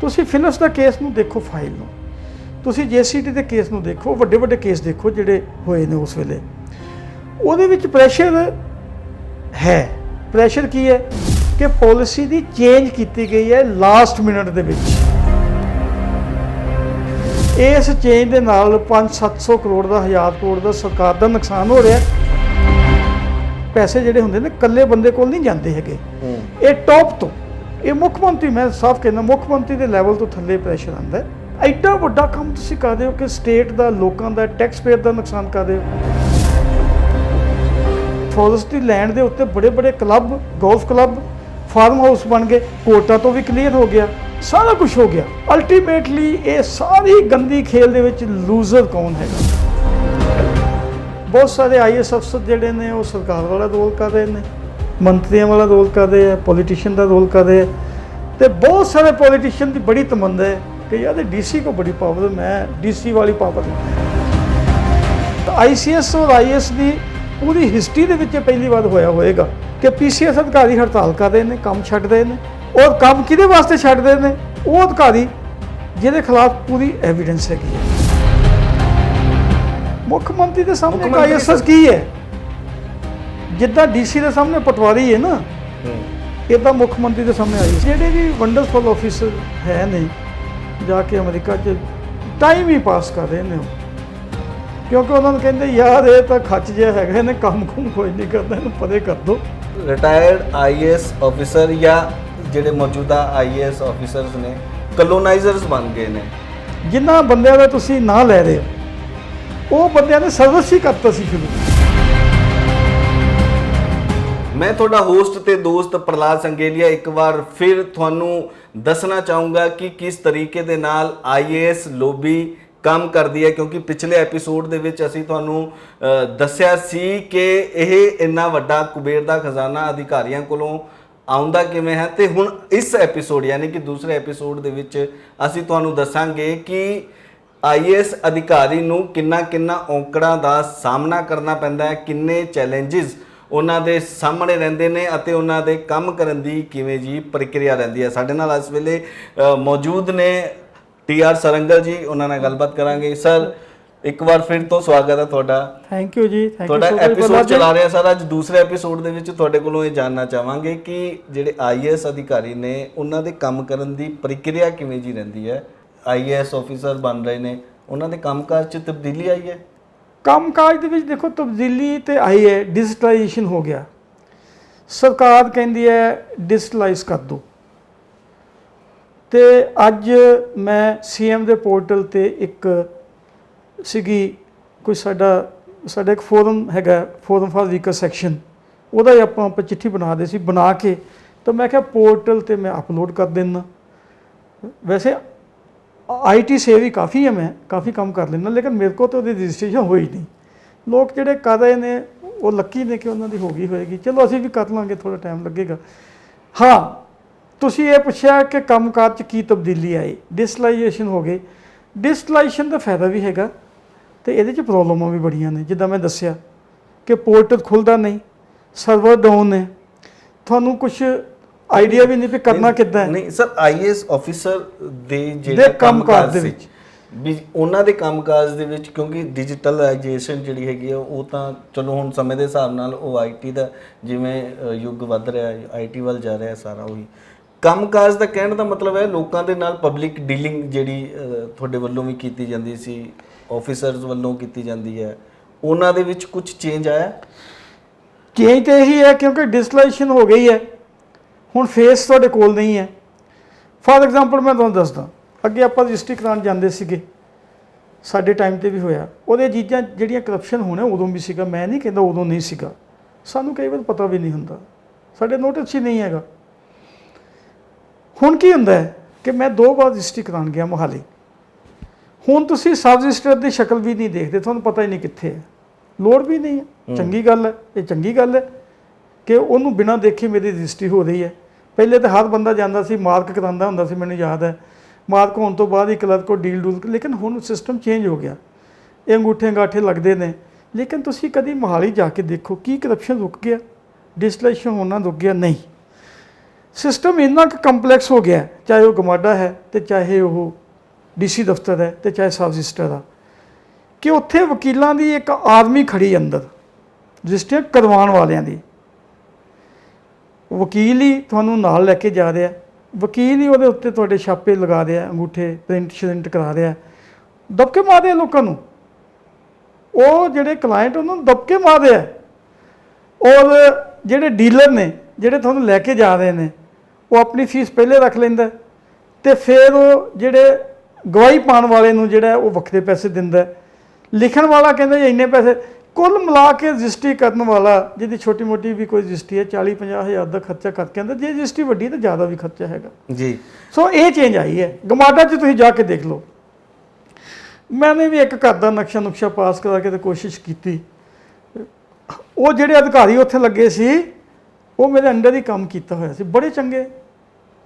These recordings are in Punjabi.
ਤੁਸੀਂ ਫਿਨਸ ਦਾ ਕੇਸ ਨੂੰ ਦੇਖੋ ਫਾਈਲ ਨੂੰ। ਤੁਸੀਂ ਜੀਸੀਟੀ ਦੇ ਕੇਸ ਨੂੰ ਦੇਖੋ ਵੱਡੇ ਵੱਡੇ ਕੇਸ ਦੇਖੋ ਜਿਹੜੇ ਹੋਏ ਨੇ ਉਸ ਵੇਲੇ। ਉਹਦੇ ਵਿੱਚ ਪ੍ਰੈਸ਼ਰ ਹੈ। ਪ੍ਰੈਸ਼ਰ ਕੀ ਹੈ? ਕਿ ਪਾਲਿਸੀ ਦੀ ਚੇਂਜ ਕੀਤੀ ਗਈ ਹੈ ਲਾਸਟ ਮਿੰਟ ਦੇ ਵਿੱਚ। ਇਸ ਚੇਂਜ ਦੇ ਨਾਲ 5-700 ਕਰੋੜ ਦਾ 1000 ਕਰੋੜ ਦਾ ਸਰਕਾਰ ਦਾ ਨੁਕਸਾਨ ਹੋ ਰਿਹਾ। ਪੈਸੇ ਜਿਹੜੇ ਹੁੰਦੇ ਨੇ ਇਕੱਲੇ ਬੰਦੇ ਕੋਲ ਨਹੀਂ ਜਾਂਦੇ ਹੈਗੇ। ਇਹ ਟੌਪ ਤੋਂ ਇਹ ਮੁੱਖ ਮੰਤਰੀ ਮੈਂ ਸਾਫ਼ ਕਹਿੰਦਾ ਮੁੱਖ ਮੰਤਰੀ ਦੇ ਲੈਵਲ ਤੋਂ ਥੱਲੇ ਪ੍ਰੈਸ਼ਰ ਆਉਂਦਾ ਐਡਾ ਵੱਡਾ ਕੰਮ ਤੁਸੀਂ ਕਰਦੇ ਹੋ ਕਿ ਸਟੇਟ ਦਾ, ਲੋਕਾਂ ਦਾ ਟੈਕਸ ਪੇਅਰ ਦਾ ਨੁਕਸਾਨ ਕਰਦੇ ਹੋ। ਫੋਰੈਸਟ ਦੀ ਲੈਂਡ ਦੇ ਉੱਤੇ ਬੜੇ ਬੜੇ club golf club farm house ਬਣ ਗਏ, ਕੋਟਾ ਤੋਂ ਵੀ ਕਲੀਅਰ ਹੋ ਗਿਆ, ਸਾਰਾ ਕੁਝ ਹੋ ਗਿਆ। ਅਲਟੀਮੇਟਲੀ ਇਹ ਸਾਰੀ ਗੰਦੀ ਖੇਲ ਦੇ ਵਿੱਚ ਲੂਜ਼ਰ ਕੌਣ ਹੈਗਾ ਬਹੁਤ ਸਾਰੇ ਆਈਐਸ ਅਫਸਰ ਜਿਹੜੇ ਨੇ, ਉਹ ਸਰਕਾਰ ਵਾਲਾ ਰੋਲ ਕਰ ਰਹੇ ਨੇ। ਮੰਤਰੀਆਂ ਵਾਲਾ ਰੋਲ ਕਰ ਰਹੇ ਆ ਪੋਲੀਟੀਸ਼ੀਅਨ ਦਾ ਰੋਲ ਕਰ ਰਹੇ ਆ। ਤੇ ਬਹੁਤ ਸਾਰੇ ਪੋਲੀਟੀਸ਼ੀਅਨ ਦੀ ਬੜੀ ਤਮੰਨਾ ਹੈ ਕਿ ਯਾਰ ਡੀਸੀ ਕੋ ਬੜੀ ਪਾਵਰ ਹੈ ਮੈਂ ਡੀਸੀ ਵਾਲੀ ਪਾਵਰ ਆਈਸੀਐਸ ਔਰ ਆਈਐਸ ਦੀ ਪੂਰੀ ਹਿਸਟਰੀ ਦੇ ਵਿੱਚ ਪਹਿਲੀ ਵਾਰ ਹੋਇਆ ਹੋਵੇਗਾ ਕਿ ਪੀਸੀਐਸ ਅਧਿਕਾਰੀ ਹੜਤਾਲ ਕਰ ਰਹੇ ਨੇ ਕੰਮ ਛੱਡ ਰਹੇ ਨੇ। ਔਰ ਕੰਮ ਕਿਹਦੇ ਵਾਸਤੇ ਛੱਡ ਰਹੇ ਨੇ? ਉਹ ਅਧਿਕਾਰੀ ਜਿਹਦੇ ਖਿਲਾਫ ਪੂਰੀ ਐਵੀਡੈਂਸ ਹੈਗੀ ਹੈ। ਮੁੱਖ ਮੰਤਰੀ ਦੇ ਸਾਹਮਣੇ ਆਈਐਸਐਸ ਕੀ ਹੈ? ਜਿੱਦਾਂ ਡੀਸੀ ਦੇ ਸਾਹਮਣੇ ਪਟਵਾਰੀ ਹੈ ਨਾ ਇਦਾਂ ਮੁੱਖ ਮੰਤਰੀ ਦੇ ਸਾਹਮਣੇ ਆਈ ਜਿਹੜੇ ਵੀ ਵੰਡਰਫੁਲ ਆਫੀਸਰ ਹੈ ਨੇ ਜਾ ਕੇ ਅਮਰੀਕਾ 'ਚ ਟਾਈਮ ਹੀ ਪਾਸ ਕਰ ਰਹੇ ਨੇ ਕਿਉਂਕਿ ਉਹਨਾਂ ਨੂੰ ਕਹਿੰਦੇ ਯਾਰ ਇਹ ਤਾਂ ਖੱਚ ਜਿਹਾ ਹੈਗਾ ਇਹਨੇ ਕੰਮ ਕੁਮ ਕੋਈ ਨਹੀਂ ਕਰਦਾ ਇਹਨੂੰ ਪਰੇ ਕਰ ਦੋ। ਰਿਟਾਇਰਡ ਆਈਏਐਸ ਅਫੀਸਰ ਜਾਂ ਜਿਹੜੇ ਮੌਜੂਦਾ ਆਈਏਐਸ ਅਫੀਸਰਸ ਨੇ ਕਲੋਨਾਈਜ਼ਰਸ ਬਣ ਗਏ ਨੇ। ਜਿਨ੍ਹਾਂ ਬੰਦਿਆਂ ਦਾ ਤੁਸੀਂ ਨਾਂ ਲੈ ਰਹੇ ਹੋ ਉਹ ਬੰਦਿਆਂ ਨੇ ਸਰਵਿਸ ਹੀ ਕਰਤਾ ਸੀ ਸ਼ੁਰੂ। ਮੈਂ ਤੁਹਾਡਾ ਹੋਸਟ ਤੇ ਦੋਸਤ ਪ੍ਰਲਾਦ ਸੰਗੇਲੀਆ ਇੱਕ ਵਾਰ ਫਿਰ ਤੁਹਾਨੂੰ ਦੱਸਣਾ ਚਾਹੂੰਗਾ ਕਿ ਕਿਸ ਤਰੀਕੇ ਦੇ ਨਾਲ ਆਈਏਐਸ ਲੋਬੀ ਕੰਮ ਕਰਦੀ ਹੈ, ਕਿਉਂਕਿ ਪਿਛਲੇ ਐਪੀਸੋਡ ਦੇ ਵਿੱਚ ਅਸੀਂ ਤੁਹਾਨੂੰ ਦੱਸਿਆ ਸੀ ਕਿ ਇਹ ਇੰਨਾ ਵੱਡਾ ਕੁਬੇਰ ਦਾ ਖਜ਼ਾਨਾ ਅਧਿਕਾਰੀਆਂ ਕੋਲੋਂ ਆਉਂਦਾ ਕਿਵੇਂ ਹੈ ਤੇ ਹੁਣ ਇਸ ਐਪੀਸੋਡ ਯਾਨੀ ਕਿ ਦੂਸਰੇ ਐਪੀਸੋਡ ਦੇ ਵਿੱਚ ਅਸੀਂ ਤੁਹਾਨੂੰ ਦੱਸਾਂਗੇ ਕਿ ਆਈਏਐਸ ਅਧਿਕਾਰੀ ਨੂੰ ਕਿੰਨਾ ਕਿੰਨਾ ਔਂਕੜਾਂ ਦਾ ਸਾਹਮਣਾ ਕਰਨਾ ਪੈਂਦਾ ਹੈ, ਕਿੰਨੇ ਚੈਲੰਜਸ ਉਹਨਾਂ ਦੇ ਸਾਹਮਣੇ ਰਹਿੰਦੇ ਨੇ ਅਤੇ ਉਹਨਾਂ ਦੇ ਕੰਮ ਕਰਨ ਦੀ ਕਿਵੇਂ ਜੀ ਪ੍ਰਕਿਰਿਆ ਰਹਿੰਦੀ ਹੈ। ਸਾਡੇ ਨਾਲ ਇਸ ਵੇਲੇ ਮੌਜੂਦ ਨੇ ਟੀ ਆਰ ਸਰੰਗਲ ਜੀ ਉਹਨਾਂ ਨਾਲ ਗੱਲਬਾਤ ਕਰਾਂਗੇ। ਸਰ ਇੱਕ ਵਾਰ ਫਿਰ ਤੋਂ ਸਵਾਗਤ ਹੈ ਤੁਹਾਡਾ। Thank you ji thank you ਤੁਹਾਡਾ ਐਪੀਸੋਡ ਚਲਾ ਰਿਹਾ ਸਰ ਅੱਜ ਦੂਸਰੇ ਐਪੀਸੋਡ ਦੇ ਵਿੱਚ ਤੁਹਾਡੇ ਕੋਲੋਂ ਇਹ ਜਾਨਣਾ ਚਾਹਾਂਗੇ ਕਿ ਜਿਹੜੇ ਆਈਏਐਸ ਅਧਿਕਾਰੀ ਨੇ ਉਹਨਾਂ ਦੇ ਕੰਮ ਕਰਨ ਦੀ ਪ੍ਰਕਿਰਿਆ ਕਿਵੇਂ ਜੀ ਰਹਿੰਦੀ ਹੈ? ਆਈਏਐਸ ਆਫੀਸਰ ਬਣ ਰਹੇ ਨੇ ਉਹਨਾਂ ਦੇ ਕੰਮਕਾਜ 'ਚ ਤਬਦੀਲੀ ਆਈ ਹੈ? ਕੰਮਕਾਜ ਦੇ ਵਿੱਚ ਦੇਖੋ ਤਬਦੀਲੀ ਤੇ ਆਈ ਹੈ ਡਿਜੀਟਲਾਈਜੇਸ਼ਨ ਹੋ ਗਿਆ। ਸਰਕਾਰ ਕਹਿੰਦੀ ਹੈ ਡਿਜੀਟਲਾਈਜ਼ ਕਰ ਦਿਓ ਤੇ ਅੱਜ ਮੈਂ ਸੀਐਮ ਦੇ ਪੋਰਟਲ ਤੇ ਇੱਕ ਸੀਗੀ, ਕੋਈ ਸਾਡਾ ਸਾਡਾ ਇੱਕ ਫੋਰਮ ਹੈਗਾ, ਫੋਰਮ ਫਾਰ ਵੀਕਰ ਸੈਕਸ਼ਨ ਉਹਦਾ ਹੀ ਆਪਾਂ ਆਪਾਂ ਚਿੱਠੀ ਬਣਾਦੇ ਸੀ, ਬਣਾ ਕੇ। ਤਾਂ ਮੈਂ ਕਿਹਾ ਪੋਰਟਲ ਤੇ ਮੈਂ ਅਪਲੋਡ ਕਰ ਦਿੰਦਾ। ਵੈਸੇ ਆਈਟੀ ਸੇਵੀ ਕਾਫੀ ਹੈ ਮੈਂ, ਕਾਫੀ ਕੰਮ ਕਰ ਲੈਂਦਾ, ਲੇਕਿਨ ਮੇਰੇ ਕੋਲ ਤਾਂ ਉਹਦੀ ਰਜਿਸਟ੍ਰੇਸ਼ਨ ਹੋਈ ਨਹੀਂ। ਲੋਕ ਜਿਹੜੇ ਕਰ ਰਹੇ ਨੇ, ਉਹ ਲੱਕੀ ਨੇ ਕਿ ਉਹਨਾਂ ਦੀ ਹੋ ਗਈ ਹੋਏਗੀ। ਚਲੋ ਅਸੀਂ ਵੀ ਕਰ ਲਾਂਗੇ ਥੋੜਾ ਟਾਈਮ ਲੱਗੇਗਾ। ਹਾਂ, ਤੁਸੀਂ ਇਹ ਪੁੱਛਿਆ ਕਿ ਕੰਮਕਾਜ 'ਚ ਕੀ ਤਬਦੀਲੀ ਆਈ? ਡਿਜੀਟਲਾਈਜੇਸ਼ਨ ਹੋ ਗਈ ਡਿਜੀਟਲਾਈਜੇਸ਼ਨ ਦਾ ਫਾਇਦਾ ਵੀ ਹੈਗਾ ਤੇ ਇਹਦੇ 'ਚ ਪ੍ਰੋਬਲਮਾਂ ਵੀ ਬੜੀਆਂ ਨੇ। ਜਿੱਦਾਂ ਮੈਂ ਦੱਸਿਆ ਕਿ ਪੋਰਟਲ ਖੁੱਲਦਾ ਨਹੀਂ ਸਰਵਰ ਡਾਊਨ ਨੇ। ਤੁਹਾਨੂੰ ਕੁਝ ਆਈਡੀਆ ਵੀ ਨਹੀਂ ਵੀ ਕਰਨਾ ਕਿੱਦਾਂ ਹੈ। ਨਹੀਂ ਸਰ ਆਈਏਐਸ ਆਫੀਸਰ ਦੇ ਜਿਹੜੇ ਕੰਮਕਾਜ ਦੇ ਵਿੱਚ। ਵੀ ਉਹਨਾਂ ਦੇ ਕੰਮਕਾਜ ਦੇ ਵਿੱਚ ਕਿਉਂਕਿ ਡਿਜੀਟਲਾਈਜੇਸ਼ਨ ਜਿਹੜੀ ਹੈਗੀ ਆ ਉਹ ਤਾਂ ਚਲੋ ਹੁਣ ਸਮੇਂ ਦੇ ਹਿਸਾਬ ਨਾਲ ਉਹ ਆਈਟੀ ਦਾ ਜਿਵੇਂ ਯੁੱਗ ਵੱਧ ਰਿਹਾ ਹੈ ਆਈਟੀ ਵੱਲ ਜਾ ਰਿਹਾ ਹੈ ਸਾਰਾ ਉਹੀ। ਕੰਮਕਾਜ ਦਾ ਕਹਿਣ ਦਾ ਮਤਲਬ ਹੈ ਲੋਕਾਂ ਦੇ ਨਾਲ ਪਬਲਿਕ ਡੀਲਿੰਗ ਜਿਹੜੀ ਤੁਹਾਡੇ ਵੱਲੋਂ ਵੀ ਕੀਤੀ ਜਾਂਦੀ ਸੀ ਆਫੀਸਰਸ ਵੱਲੋਂ ਕੀਤੀ ਜਾਂਦੀ ਹੈ ਉਹਨਾਂ ਦੇ ਵਿੱਚ ਕੁਝ ਚੇਂਜ ਆਇਆ? ਚੇਂਜ ਤਾਂ ਇਹੀ ਹੈ ਕਿਉਂਕਿ ਡਿਜੀਟਲਾਈਜੇਸ਼ਨ ਹੋ ਗਈ ਹੈ। ਹੁਣ ਫੇਸ ਤੁਹਾਡੇ ਕੋਲ ਨਹੀਂ ਹੈ। ਫਾਰ ਐਗਜ਼ਾਮਪਲ ਮੈਂ ਤੁਹਾਨੂੰ ਦੱਸਦਾ ਅੱਗੇ ਆਪਾਂ ਰਜਿਸਟਰੀ ਕਰਾਉਣ ਜਾਂਦੇ ਸੀਗੇ। ਸਾਡੇ ਟਾਈਮ ਤੇ ਵੀ ਹੋਇਆ। ਉਹਦੇ ਚੀਜ਼ਾਂ ਜਿਹੜੀਆਂ ਕਰਪਸ਼ਨ ਹੋਣੇ ਉਦੋਂ ਵੀ ਸੀਗਾ। ਮੈਂ ਨਹੀਂ ਕਹਿੰਦਾ ਉਦੋਂ ਨਹੀਂ ਸੀਗਾ। ਸਾਨੂੰ ਕਈ ਵਾਰ ਪਤਾ ਵੀ ਨਹੀਂ ਹੁੰਦਾ। ਸਾਡੇ ਨੋਟਿਸ ਹੀ ਨਹੀਂ ਹੈਗਾ। ਹੁਣ ਕੀ ਹੁੰਦਾ ਹੈ ਕਿ ਮੈਂ ਦੋ ਵਾਰ ਰਜਿਸਟਰੀ ਕਰਾਉਣ ਗਿਆ ਮੋਹਾਲੀ। ਹੁਣ ਤੁਸੀਂ ਸਬ ਰਜਿਸਟਰ ਦੀ ਸ਼ਕਲ ਵੀ ਨਹੀਂ ਦੇਖਦੇ। ਤੁਹਾਨੂੰ ਪਤਾ ਹੀ ਨਹੀਂ ਕਿੱਥੇ ਹੈ। ਲੋੜ ਵੀ ਨਹੀਂ ਹੈ। ਚੰਗੀ ਗੱਲ ਹੈ। ਇਹ ਚੰਗੀ ਗੱਲ ਹੈ। ਕਿ ਉਹਨੂੰ ਬਿਨਾਂ ਦੇਖੇ ਮੇਰੀ ਰਜਿਸਟਰੀ ਹੋ ਰਹੀ ਹੈ। ਪਹਿਲੇ ਤਾਂ ਹਰ ਬੰਦਾ ਜਾਂਦਾ ਸੀ ਮਾਰਕ ਕਰਾਉਂਦਾ ਹੁੰਦਾ ਸੀ, ਮੈਨੂੰ ਯਾਦ ਹੈ। ਮਾਰਕ ਹੋਣ ਤੋਂ ਬਾਅਦ ਹੀ ਕਲਰ ਕੋ ਡੀਲ ਡੂਲ ਲੇਕਿਨ ਹੁਣ ਸਿਸਟਮ ਚੇਂਜ ਹੋ ਗਿਆ। ਇਹ ਅੰਗੂਠੇ ਗਾਠੇ ਲੱਗਦੇ ਨੇ। ਲੇਕਿਨ ਤੁਸੀਂ ਕਦੀ ਮੋਹਾਲੀ ਜਾ ਕੇ ਦੇਖੋ, ਕੀ ਕਰਪਸ਼ਨ ਰੁਕ ਗਿਆ? ਡਿਜੀਟਲਾਈਜੇਸ਼ਨ ਹੋਣਾ ਰੁਕ ਗਿਆ? ਨਹੀਂ। ਸਿਸਟਮ ਇੰਨਾ ਕੁ ਕੰਪਲੈਕਸ ਹੋ ਗਿਆ, ਚਾਹੇ ਉਹ ਗਮਾਡਾ ਹੈ ਤੇ ਚਾਹੇ ਉਹ ਡੀਸੀ ਦਫ਼ਤਰ ਹੈ ਤੇ ਚਾਹੇ ਸਬ ਰਜਿਸਟਰ ਆ, ਕਿ ਉੱਥੇ ਵਕੀਲਾਂ ਦੀ ਇੱਕ ਆਦਮੀ ਖੜੀ ਅੰਦਰ ਰਜਿਸਟਰ ਕਰਵਾਉਣ ਵਾਲਿਆਂ ਦੀ। ਵਕੀਲ ਹੀ ਤੁਹਾਨੂੰ ਨਾਲ ਲੈ ਕੇ ਜਾ ਰਿਹਾ। ਵਕੀਲ ਹੀ ਉਹਦੇ ਉੱਤੇ ਤੁਹਾਡੇ ਛਾਪੇ ਲਗਾ ਰਿਹਾ, ਅੰਗੂਠੇ ਪ੍ਰਿੰਟ ਸ਼ਰਿੰਟ ਕਰਾ ਰਿਹਾ। ਦਬਕੇ ਮਾਰਦੇ ਆ ਲੋਕਾਂ ਨੂੰ। ਉਹ ਜਿਹੜੇ ਕਲਾਇੰਟ ਉਹਨਾਂ ਨੂੰ ਦਬਕੇ ਮਾਰਦੇ ਆ ਔਰ ਜਿਹੜੇ ਡੀਲਰ ਨੇ, ਜਿਹੜੇ ਤੁਹਾਨੂੰ ਲੈ ਕੇ ਜਾ ਰਹੇ ਨੇ, ਉਹ ਆਪਣੀ ਫੀਸ ਪਹਿਲੇ ਰੱਖ ਲੈਂਦਾ ਹੈ ਤੇ ਫਿਰ ਉਹ ਜਿਹੜੇ ਗਵਾਹੀ ਪਾਉਣ ਵਾਲੇ ਨੂੰ ਜਿਹੜਾ ਉਹ ਵੱਖਰੇ ਪੈਸੇ ਦਿੰਦਾ ਲਿਖਣ ਵਾਲਾ ਕਹਿੰਦਾ ਜੀ ਇੰਨੇ ਪੈਸੇ ਕੁੱਲ ਮਿਲਾ ਕੇ ਰਜਿਸਟਰੀ ਕਰਨ ਵਾਲਾ ਜਿਹਦੀ ਛੋਟੀ ਮੋਟੀ ਵੀ ਕੋਈ ਰਜਿਸਟਰੀ ਹੈ 40 50 ਹਜ਼ਾਰ ਦਾ ਖਰਚਾ ਕਰਕੇ ਆਂਦਾ ਜੇ ਰਜਿਸਟਰੀ ਵੱਡੀ ਤਾਂ ਜ਼ਿਆਦਾ ਵੀ ਖਰਚਾ ਹੈਗਾ। ਜੀ। ਸੋ ਇਹ ਚੇਂਜ ਆਈ ਹੈ। ਗਮਾਡਾ 'ਚ ਤੁਸੀਂ ਜਾ ਕੇ ਦੇਖ ਲਓ। ਮੈंने ਵੀ ਇੱਕ ਘਰ ਦਾ ਨਕਸ਼ਾ ਨੁਕਸ਼ਾ ਪਾਸ ਕਰਾ ਕੇ ਤੇ ਕੋਸ਼ਿਸ਼ ਕੀਤੀ। ਉਹ ਜਿਹੜੇ ਅਧਿਕਾਰੀ ਉੱਥੇ ਲੱਗੇ ਸੀ ਉਹ ਮੇਰੇ ਅੰਡਰ ਹੀ ਕੰਮ ਕੀਤਾ ਹੋਇਆ ਸੀ। ਬੜੇ ਚੰਗੇ।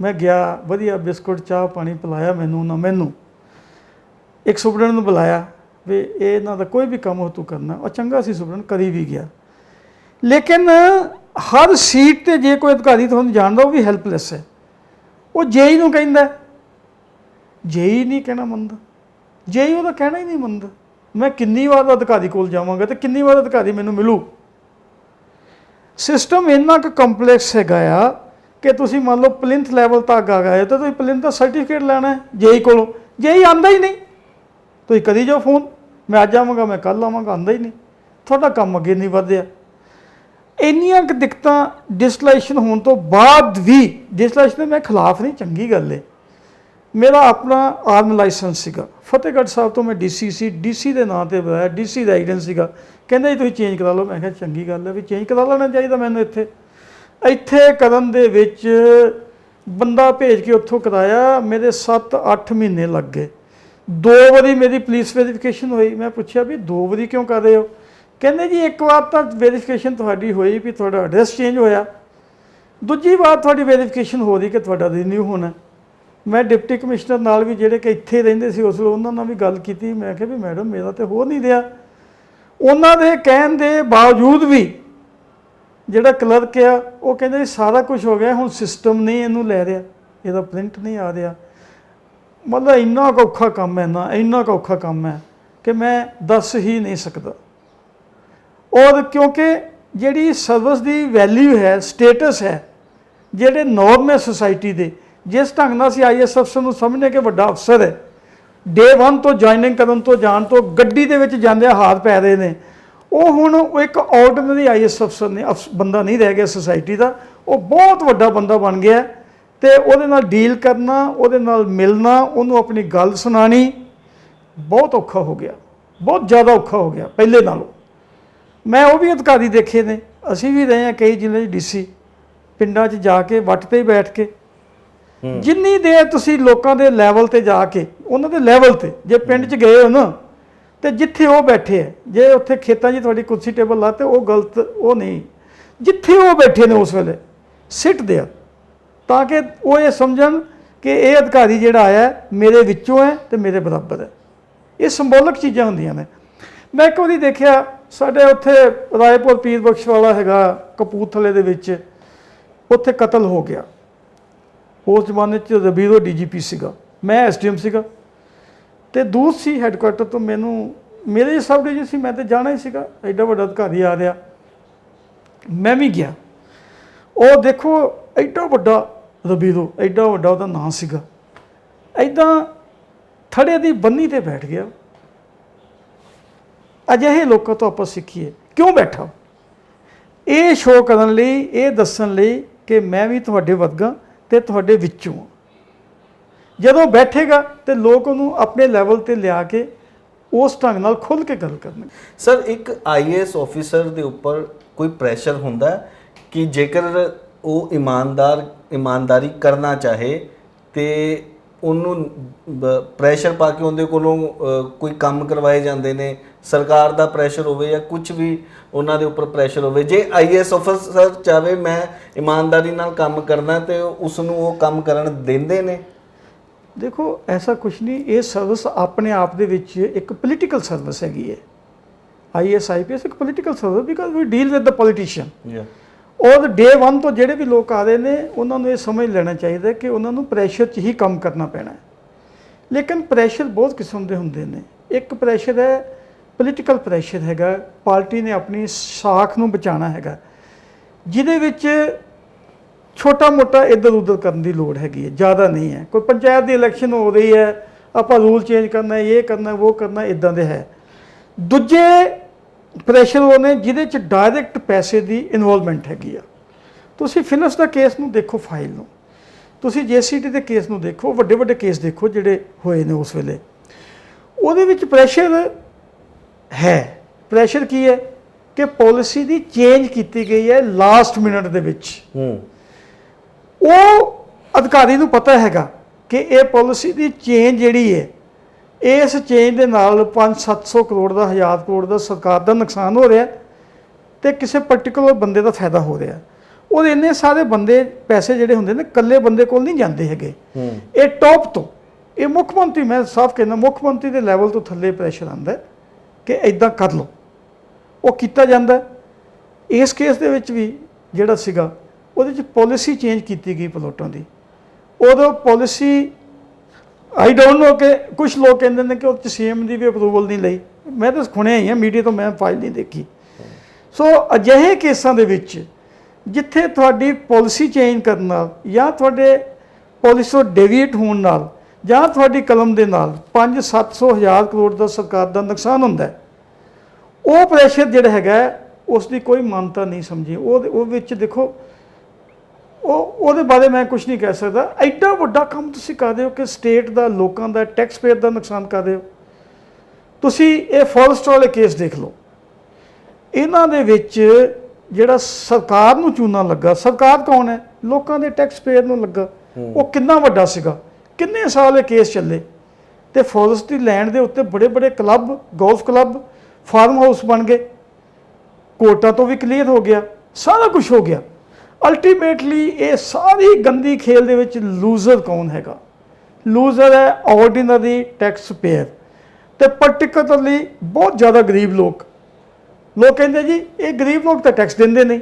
ਮੈਂ ਗਿਆ ਵਧੀਆ ਬਿਸਕੁਟ ਚਾਹ ਪਾਣੀ ਪਿਲਾਇਆ ਮੈਨੂੰ ਨਾ ਮੈਨੂੰ। ਇੱਕ ਸੁਪਰਡੈਂਟ ਨੂੰ ਬੁਲਾਇਆ। ਵੀ ਇਹ ਇਹਨਾਂ ਦਾ ਕੋਈ ਵੀ ਕੰਮ ਹੋ ਤੂੰ ਕਰਨਾ, ਉਹ ਚੰਗਾ ਸੀ ਸੁਪਰਡੈਂਟ ਕਰੀ ਵੀ ਗਿਆ। ਲੇਕਿਨ ਹਰ ਸੀਟ ਤੇ ਜੇ ਕੋਈ ਅਧਿਕਾਰੀ ਤੁਹਾਨੂੰ ਜਾਣਦਾ, ਉਹ ਵੀ ਹੈਲਪਲੈਸ ਹੈ। ਉਹ ਜੇਈ ਨੂੰ ਕਹਿੰਦਾ ਜੇਈ ਨਹੀਂ ਕਹਿਣਾ ਮੰਨਦਾ। ਜੇਈ ਉਹਦਾ ਕਹਿਣਾ ਹੀ ਨਹੀਂ ਮੰਨਦਾ। ਮੈਂ ਕਿੰਨੀ ਵਾਰ ਅਧਿਕਾਰੀ ਕੋਲ ਜਾਵਾਂਗਾ ਤੇ ਕਿੰਨੀ ਵਾਰ ਅਧਿਕਾਰੀ ਮੈਨੂੰ ਮਿਲੂ? ਸਿਸਟਮ ਇੰਨਾ ਕੁ ਕੰਪਲੈਕਸ ਹੈਗਾ ਆ ਕਿ ਤੁਸੀਂ ਮੰਨ ਲਓ ਪਲਿੰਥ ਲੈਵਲ ਤੱਕ ਆ ਗਏ ਤਾਂ ਤੁਸੀਂ ਪਲਿੰਥ ਦਾ ਸਰਟੀਫਿਕੇਟ ਲੈਣਾ ਹੈ ਜੇਈ ਕੋਲੋਂ। ਜੇਈ ਆਂਦਾ ਹੀ ਨਹੀਂ। ਤੁਸੀਂ ਕਰੀ ਜਾਓ ਫੋਨ? ਮੈਂ ਅੱਜ ਆਵਾਂਗਾ, ਮੈਂ ਕੱਲ ਆਵਾਂਗਾ ਆਂਦਾ ਹੀ ਨਹੀਂ। ਤੁਹਾਡਾ ਕੰਮ ਅੱਗੇ ਨਹੀਂ ਵਧਿਆ ਇੰਨੀਆਂ ਕੁ ਦਿੱਕਤਾਂ ਡਿਸਟਿਲੇਸ਼ਨ ਹੋਣ ਤੋਂ ਬਾਅਦ ਵੀ ਡਿਸਲਾਈਸ਼ਨ ਦੇ ਮੈਂ ਖਿਲਾਫ ਨਹੀਂ, ਚੰਗੀ ਗੱਲ ਹੈ ਮੇਰਾ ਆਪਣਾ ਆਰਮ ਲਾਇਸੈਂਸ ਸੀਗਾ। ਫਤਿਹਗੜ੍ਹ ਸਾਹਿਬ ਤੋਂ ਮੈਂ ਡੀਸੀ ਸੀ ਡੀਸੀ ਦੇ ਨਾਂ ਤੇ ਬੁਲਾਇਆ ਡੀਸੀ ਦਾ ਏਜੰਟ ਸੀਗਾ। ਕਹਿੰਦਾ ਜੀ, ਤੁਸੀਂ ਚੇਂਜ ਕਰਾ ਲਓ। ਮੈਂ ਕਿਹਾ, ਚੰਗੀ ਗੱਲ ਹੈ ਵੀ ਚੇਂਜ ਕਰਾ ਲੈਣਾ ਚਾਹੀਦਾ ਮੈਨੂੰ ਇੱਥੇ। ਇੱਥੇ ਕਰਨ ਦੇ ਵਿੱਚ ਬੰਦਾ ਭੇਜ ਕੇ ਉੱਥੋਂ ਕਰਾਇਆ, ਮੇਰੇ 7-8 ਮਹੀਨੇ ਲੱਗ ਗਏ। ਦੋ ਵਾਰੀ ਮੇਰੀ ਪੁਲਿਸ ਵੈਰੀਫਿਕੇਸ਼ਨ ਹੋਈ। ਮੈਂ ਪੁੱਛਿਆ ਵੀ ਦੋ ਵਾਰੀ ਕਿਉਂ ਕਰ ਰਹੇ ਹੋ? ਕਹਿੰਦੇ ਜੀ, ਇੱਕ ਵਾਰ ਤਾਂ ਵੈਰੀਫਿਕੇਸ਼ਨ ਤੁਹਾਡੀ ਹੋਈ ਵੀ ਤੁਹਾਡਾ ਐਡਰੈਸ ਚੇਂਜ ਹੋਇਆ। ਦੂਜੀ ਵਾਰ ਤੁਹਾਡੀ ਵੈਰੀਫਿਕੇਸ਼ਨ ਹੋ ਰਹੀ ਕਿ ਤੁਹਾਡਾ ਰੀਨਿਊ ਹੋਣਾ। ਮੈਂ ਡਿਪਟੀ ਕਮਿਸ਼ਨਰ ਨਾਲ ਵੀ ਜਿਹੜੇ ਕਿ ਇੱਥੇ ਰਹਿੰਦੇ ਸੀ, ਉਸ ਵੇਲੇ ਉਹਨਾਂ ਨਾਲ ਵੀ ਗੱਲ ਕੀਤੀ। ਮੈਂ ਕਿਹਾ ਵੀ ਮੈਡਮ, ਮੇਰਾ ਤੇ ਹੋ ਨਹੀਂ ਰਿਹਾ। ਉਹਨਾਂ ਦੇ ਕਹਿਣ ਦੇ ਬਾਵਜੂਦ ਵੀ ਜਿਹੜਾ ਕਲਰਕ ਆ, ਉਹ ਕਹਿੰਦੇ ਜੀ ਸਾਰਾ ਕੁਝ ਹੋ ਗਿਆ, ਹੁਣ ਸਿਸਟਮ ਨਹੀਂ ਇਹਨੂੰ ਲੈ ਰਿਹਾ। ਇਹਦਾ ਪ੍ਰਿੰਟ ਨਹੀਂ ਆ ਰਿਹਾ। ਮਤਲਬ ਇੰਨਾ ਕੁ ਔਖਾ ਕੰਮ ਹੈ ਨਾ, ਇੰਨਾ ਕੁ ਔਖਾ ਕੰਮ ਹੈ ਕਿ ਮੈਂ ਦੱਸ ਹੀ ਨਹੀਂ ਸਕਦਾ। ਔਰ ਕਿਉਂਕਿ ਜਿਹੜੀ ਸਰਵਿਸ ਦੀ ਵੈਲਿਊ ਹੈ ਸਟੇਟਸ ਹੈ, ਜਿਹੜੇ ਨੋਰਮ ਹੈ ਸੁਸਾਇਟੀ ਦੇ, ਜਿਸ ਢੰਗ ਨਾਲ ਅਸੀਂ ਆਈਐਸ ਅਫਸਰ ਨੂੰ ਸਮਝਨੇ ਕਿ ਵੱਡਾ ਅਫਸਰ ਹੈ ਡੇ 1 ਤੋਂ ਜੁਆਇਨਿੰਗ ਕਰਨ ਤੋਂ ਜਾਣ ਤੋਂ ਗੱਡੀ ਦੇ ਵਿੱਚ ਜਾਂਦੇ ਹਾਥ ਪੈ ਰਹੇ ਨੇ, ਉਹ ਹੁਣ ਉਹ ਇੱਕ ਆਰਡੀਨਰੀ ਆਈਐਸ ਅਫਸਰ ਨੇ, ਅਫਸ- ਬੰਦਾ ਨਹੀਂ ਰਹਿ ਗਿਆ ਸੁਸਾਇਟੀ ਦਾ, ਉਹ ਬਹੁਤ ਵੱਡਾ ਬੰਦਾ ਬਣ ਗਿਆ। ਤੇ ਉਹਦੇ ਨਾਲ ਡੀਲ ਕਰਨਾ ਉਹਦੇ ਨਾਲ ਮਿਲਣਾ ਉਹਨੂੰ ਆਪਣੀ ਗੱਲ ਸੁਣਾਣੀ ਬਹੁਤ ਔਖਾ ਹੋ ਗਿਆ ਬਹੁਤ ਜ਼ਿਆਦਾ ਔਖਾ ਹੋ ਗਿਆ ਪਹਿਲੇ ਨਾਲੋਂ। ਮੈਂ ਉਹ ਵੀ ਅਧਿਕਾਰੀ ਦੇਖੇ ਨੇ ਅਸੀਂ ਵੀ ਰਹੇ ਹਾਂ ਕਈ ਜ਼ਿਲ੍ਹੇ ਡੀਸੀ ਪਿੰਡਾਂ 'ਚ ਜਾ ਕੇ ਵੱਟ ਤੇ ਬੈਠ ਕੇ। ਜਿੰਨੀ ਦੇਰ ਤੁਸੀਂ ਲੋਕਾਂ ਦੇ ਲੈਵਲ ਤੇ ਜਾ ਕੇ ਉਹਨਾਂ ਦੇ ਲੈਵਲ ਤੇ ਜੇ ਪਿੰਡ 'ਚ ਗਏ ਹੋ ਨਾ ਤੇ ਜਿੱਥੇ ਉਹ ਬੈਠੇ ਹੈ ਜੇ ਉੱਥੇ ਖੇਤਾਂ 'ਚ ਤੁਹਾਡੀ ਕੁਰਸੀ ਟੇਬਲ ਲਾ ਤੇ ਉਹ ਗਲਤ ਉਹ ਨਹੀਂ। ਜਿੱਥੇ ਉਹ ਬੈਠੇ ਨੇ ਉਸ ਵੇਲੇ ਸਿੱਟ ਦਿਆ ਤਾਂ ਕਿ ਉਹ ਇਹ ਸਮਝਣ ਕਿ ਇਹ ਅਧਿਕਾਰੀ ਜਿਹੜਾ ਆਇਆ ਹੈ, ਮੇਰੇ ਵਿੱਚੋਂ ਹੈ ਤੇ ਮੇਰੇ ਬਰਾਬਰ ਹੈ। ਇਹ ਸਿੰਬੋਲਿਕ ਚੀਜ਼ਾਂ ਹੁੰਦੀਆਂ ਨੇ। ਮੈਂ ਇੱਕ ਵਾਰੀ ਦੇਖਿਆ ਸਾਡੇ ਉੱਥੇ ਰਾਏਪੁਰ ਪੀਰ ਬਖਸ਼ ਵਾਲਾ ਹੈਗਾ ਕਪੂਰਥਲੇ ਦੇ ਵਿੱਚ। ਉੱਥੇ ਕਤਲ ਹੋ ਗਿਆ। ਉਸ ਜ਼ਮਾਨੇ 'ਚ ਰਬੀਰੋ ਡੀਜੀਪੀ ਸੀਗਾ। ਮੈਂ ਐਸਡੀਐਮ ਸੀਗਾ। ਤੇ ਦੂਰ ਸੀ ਹੈੱਡਕੁਆਟਰ ਤੋਂ ਮੈਨੂੰ ਮੇਰੇ ਸਬ ਡਿਵੀਜ਼ਨ ਸੀ ਮੈਂ ਤੇ ਜਾਣਾ ਹੀ ਸੀਗਾ। ਐਡਾ ਵੱਡਾ ਅਧਿਕਾਰੀ ਆ ਰਿਹਾ। ਮੈਂ ਵੀ ਗਿਆ। ਉਹ ਦੇਖੋ ਐਡਾ ਵੱਡਾ ਰਬੀਰੋ ਐਡਾ ਵੱਡਾ ਉਹਦਾ ਨਾਂ ਸੀਗਾ। ਐਦਾਂ ਥੜੇ ਦੀ ਬੰਨੀ ਤੇ ਬੈਠ ਗਿਆ। ਅਜਿਹੇ ਲੋਕਾਂ ਤੋਂ ਆਪਾਂ ਸਿੱਖੀਏ, ਕਿਉਂ ਬੈਠਾ? ਇਹ ਸ਼ੋਅ ਕਰਨ ਲਈ, ਇਹ ਦੱਸਣ ਲਈ ਕਿ ਮੈਂ ਵੀ ਤੁਹਾਡੇ ਵਰਗਾ ਤੇ ਤੁਹਾਡੇ ਵਿੱਚੋਂ ਹਾਂ। ਜਦੋਂ ਬੈਠੇਗਾ ਤੇ ਲੋਕ ਉਹਨੂੰ ਆਪਣੇ ਲੈਵਲ ਤੇ ਲਿਆ ਕੇ ਉਸ ਢੰਗ ਨਾਲ ਖੁੱਲ ਕੇ ਗੱਲ ਕਰਨਗੇ। ਸਰ, ਇੱਕ ਆਈਏਐਸ ਆਫੀਸਰ ਦੇ ਉੱਪਰ ਕੋਈ ਪ੍ਰੈਸ਼ਰ ਹੁੰਦਾ ਕਿ ਜੇਕਰ ਉਹ ਇਮਾਨਦਾਰ ਇਮਾਨਦਾਰੀ ਕਰਨਾ ਚਾਹੇ ਤੇ ਉਹਨੂੰ ਪ੍ਰੈਸ਼ਰ ਪਾ ਕੇ ਉਹਦੇ ਕੋਲੋਂ ਕੋਈ ਕੰਮ ਕਰਵਾਏ ਜਾਂਦੇ ਨੇ ਸਰਕਾਰ ਦਾ ਪ੍ਰੈਸ਼ਰ ਹੋਵੇ ਜਾਂ ਕੁਝ ਵੀ ਉਹਨਾਂ ਦੇ ਉੱਪਰ ਪ੍ਰੈਸ਼ਰ ਹੋਵੇ। ਜੇ ਆਈਏਐਸ ਆਫੀਸਰ ਚਾਵੇ ਮੈਂ ਇਮਾਨਦਾਰੀ ਨਾਲ ਕੰਮ ਕਰਨਾ ਤੇ ਉਸ ਨੂੰ ਉਹ ਕੰਮ ਕਰਨ ਦਿੰਦੇ ਨੇ? ਦੇਖੋ ਐਸਾ ਕੁਝ ਨਹੀਂ ਇਹ ਸਰਵਿਸ ਆਪਣੇ ਆਪ ਦੇ ਵਿੱਚ ਇੱਕ ਪੋਲੀਟੀਕਲ ਸਰਵਿਸ ਹੈਗੀ ਹੈ। ਆਈਐਸ ਆਈਪੀਐਸ ਇੱਕ political service because we deal with the politicians ਔਰ ਡੇ 1 ਤੋਂ ਜਿਹੜੇ ਵੀ ਲੋਕ ਆ ਰਹੇ ਨੇ, ਉਹਨਾਂ ਨੂੰ ਇਹ ਸਮਝ ਲੈਣਾ ਚਾਹੀਦਾ ਕਿ ਉਹਨਾਂ ਨੂੰ ਪ੍ਰੈਸ਼ਰ 'ਚ ਹੀ ਕੰਮ ਕਰਨਾ ਪੈਣਾ ਹੈ। ਲੇਕਿਨ ਪ੍ਰੈਸ਼ਰ ਬਹੁਤ ਕਿਸਮ ਦੇ ਹੁੰਦੇ ਨੇ। ਇੱਕ ਪ੍ਰੈਸ਼ਰ ਹੈ ਪੋਲੀਟੀਕਲ ਪ੍ਰੈਸ਼ਰ ਹੈਗਾ, ਪਾਰਟੀ ਨੇ ਆਪਣੀ ਸਾਖ ਨੂੰ ਬਚਾਉਣਾ ਹੈਗਾ। ਜਿਹਦੇ ਵਿੱਚ ਛੋਟਾ ਮੋਟਾ ਇੱਧਰ ਉੱਧਰ ਕਰਨ ਦੀ ਲੋੜ ਹੈਗੀ ਹੈ, ਜ਼ਿਆਦਾ ਨਹੀਂ ਹੈ। ਕੋਈ ਪੰਚਾਇਤ ਦੀ ਇਲੈਕਸ਼ਨ ਹੋ ਰਹੀ ਹੈ, ਆਪਾਂ ਰੂਲ ਚੇਂਜ ਕਰਨਾ ਹੈ, ਇਹ ਕਰਨਾ ਉਹ ਕਰਨਾ ਇਦਾਂ ਦੇ ਹੈ। ਦੂਜੇ ਪ੍ਰੈਸ਼ਰ ਉਹ ਨੇ ਜਿਹਦੇ ਚ ਡਾਇਰੈਕਟ ਪੈਸੇ ਦੀ ਇਨਵੋਲਵਮੈਂਟ ਹੈਗੀ ਆ। ਤੁਸੀਂ ਫਿਲਸ ਦਾ ਕੇਸ ਨੂੰ ਦੇਖੋ ਫਾਈਲ ਨੂੰ। ਤੁਸੀਂ ਜੀਸੀਟੀ ਦੇ ਕੇਸ ਨੂੰ ਦੇਖੋ ਵੱਡੇ ਵੱਡੇ ਕੇਸ ਦੇਖੋ ਜਿਹੜੇ ਹੋਏ ਨੇ ਉਸ ਵੇਲੇ। ਉਹਦੇ ਵਿੱਚ ਪ੍ਰੈਸ਼ਰ ਹੈ। ਪ੍ਰੈਸ਼ਰ ਕੀ ਹੈ? ਕਿ ਪਾਲਿਸੀ ਦੀ ਚੇਂਜ ਕੀਤੀ ਗਈ ਹੈ ਲਾਸਟ ਮਿੰਟ ਦੇ ਵਿੱਚ। ਹੂੰ। ਉਹ ਅਧਿਕਾਰੀ ਨੂੰ ਪਤਾ ਹੈਗਾ ਕਿ ਇਹ ਪਾਲਿਸੀ ਦੀ ਚੇਂਜ ਜਿਹੜੀ ਹੈ ਇਸ ਚੇਂਜ ਦੇ ਨਾਲ 5-700 ਕਰੋੜ ਦਾ 1000 ਕਰੋੜ ਦਾ ਸਰਕਾਰ ਦਾ ਨੁਕਸਾਨ ਹੋ ਰਿਹਾ ਤੇ ਕਿਸੇ ਪਾਰਟਿਕੂਲਰ ਬੰਦੇ ਦਾ ਫਾਇਦਾ ਹੋ ਰਿਹਾ। ਉਹ ਇੰਨੇ ਸਾਰੇ ਬੰਦੇ ਪੈਸੇ ਜਿਹੜੇ ਹੁੰਦੇ ਨੇ ਇਕੱਲੇ ਬੰਦੇ ਕੋਲ ਨਹੀਂ ਜਾਂਦੇ ਹੈਗੇ। ਇਹ ਟੌਪ ਤੋਂ ਇਹ ਮੁੱਖ ਮੰਤਰੀ ਮੈਂ ਸਾਫ਼ ਕਹਿੰਦਾ ਮੁੱਖ ਮੰਤਰੀ ਦੇ ਲੈਵਲ ਤੋਂ ਥੱਲੇ ਪ੍ਰੈਸ਼ਰ ਆਉਂਦਾ ਕਿ ਇਦਾਂ ਕਰ ਲਓ। ਉਹ ਕੀਤਾ ਜਾਂਦਾ। ਇਸ ਕੇਸ ਦੇ ਵਿੱਚ ਵੀ ਜਿਹੜਾ ਸੀਗਾ ਉਹਦੇ ਵਿੱਚ ਪਾਲਿਸੀ ਚੇਂਜ ਕੀਤੀ ਗਈ ਪਲੋਟਾਂ ਦੀ। ਉਦੋਂ ਪਾਲਿਸੀ ਆਈ ਡੋਨਟ ਨੋ ਕਿ ਕੁਝ ਲੋਕ ਕਹਿੰਦੇ ਨੇ ਕਿ ਉਹ ਚ ਸੀਐਮ ਦੀ ਵੀ ਅਪਰੂਵਲ ਨਹੀਂ ਲਈ। ਮੈਂ ਤਾਂ ਸੁਣਿਆ ਹੀ ਹੈ ਮੀਡੀਆ ਤੋਂ ਮੈਂ ਫਾਈਲ ਨਹੀਂ ਦੇਖੀ। ਸੋ ਅਜਿਹੇ ਕੇਸਾਂ ਦੇ ਵਿੱਚ ਜਿੱਥੇ ਤੁਹਾਡੀ ਪਾਲਿਸੀ ਚੇਂਜ ਕਰਨ ਨਾਲ ਜਾਂ ਤੁਹਾਡੇ ਪਾਲਿਸੀ ਤੋਂ ਡੇਵੀਏਟ ਹੋਣ ਨਾਲ ਜਾਂ ਤੁਹਾਡੀ ਕਲਮ ਦੇ ਨਾਲ 5 700 ਹਜ਼ਾਰ ਕਰੋੜ ਦਾ ਸਰਕਾਰ ਦਾ ਨੁਕਸਾਨ ਹੁੰਦਾ ਹੈ, ਉਹ ਪ੍ਰੈਸ਼ਰ ਜਿਹੜਾ ਹੈਗਾ ਉਸ ਦੀ ਕੋਈ ਮਾਨਤਾ ਨਹੀਂ ਸਮਝੀ। ਉਹ ਉਹ ਵਿੱਚ ਦੇਖੋ ਉਹ ਉਹਦੇ ਬਾਰੇ ਮੈਂ ਕੁਝ ਨਹੀਂ ਕਹਿ ਸਕਦਾ। ਐਡਾ ਵੱਡਾ ਕੰਮ ਤੁਸੀਂ ਕਰਦੇ ਹੋ ਕਿ ਸਟੇਟ ਦਾ ਲੋਕਾਂ ਦਾ ਟੈਕਸ ਪੇਅਰ ਦਾ ਨੁਕਸਾਨ ਕਰਦੇ ਹੋ। ਤੁਸੀਂ ਇਹ ਫੋਰਸਟ ਵਾਲੇ ਕੇਸ ਦੇਖ ਲਓ। ਇਹਨਾਂ ਦੇ ਵਿੱਚ ਜਿਹੜਾ ਸਰਕਾਰ ਨੂੰ ਚੂਨਾ ਲੱਗਾ ਸਰਕਾਰ ਕੌਣ ਹੈ? ਲੋਕਾਂ ਦੇ ਟੈਕਸ ਪੇਅਰ ਨੂੰ ਲੱਗਾ। ਉਹ ਕਿੰਨਾ ਵੱਡਾ ਸੀਗਾ? ਕਿੰਨੇ ਸਾਲ ਇਹ ਕੇਸ ਚੱਲੇ? ਤੇ ਫੋਰਸਟ ਦੀ ਲੈਂਡ ਦੇ ਉੱਤੇ ਬੜੇ ਬੜੇ club golf club farm house ਬਣ ਗਏ। ਕੋਰਟਾਂ ਤੋਂ ਵੀ ਕਲੀਅਰ ਹੋ ਗਿਆ। ਸਾਰਾ ਕੁਝ ਹੋ ਗਿਆ। ਅਲਟੀਮੇਟਲੀ ਇਹ ਸਾਰੀ ਗੰਦੀ ਖੇਲ ਦੇ ਵਿੱਚ ਲੂਜ਼ਰ ਕੌਣ ਹੈਗਾ? ਲੂਜ਼ਰ ਹੈ ਆਰਡੀਨਰੀ ਟੈਕਸ ਪੇਅਰ ਤੇ ਪਾਰਟਿਕੂਲਰਲੀ ਬਹੁਤ ਜ਼ਿਆਦਾ ਗਰੀਬ ਲੋਕ। ਲੋਕ ਕਹਿੰਦੇ ਜੀ ਇਹ ਗਰੀਬ ਲੋਕ ਤਾਂ ਟੈਕਸ ਦਿੰਦੇ ਨਹੀਂ।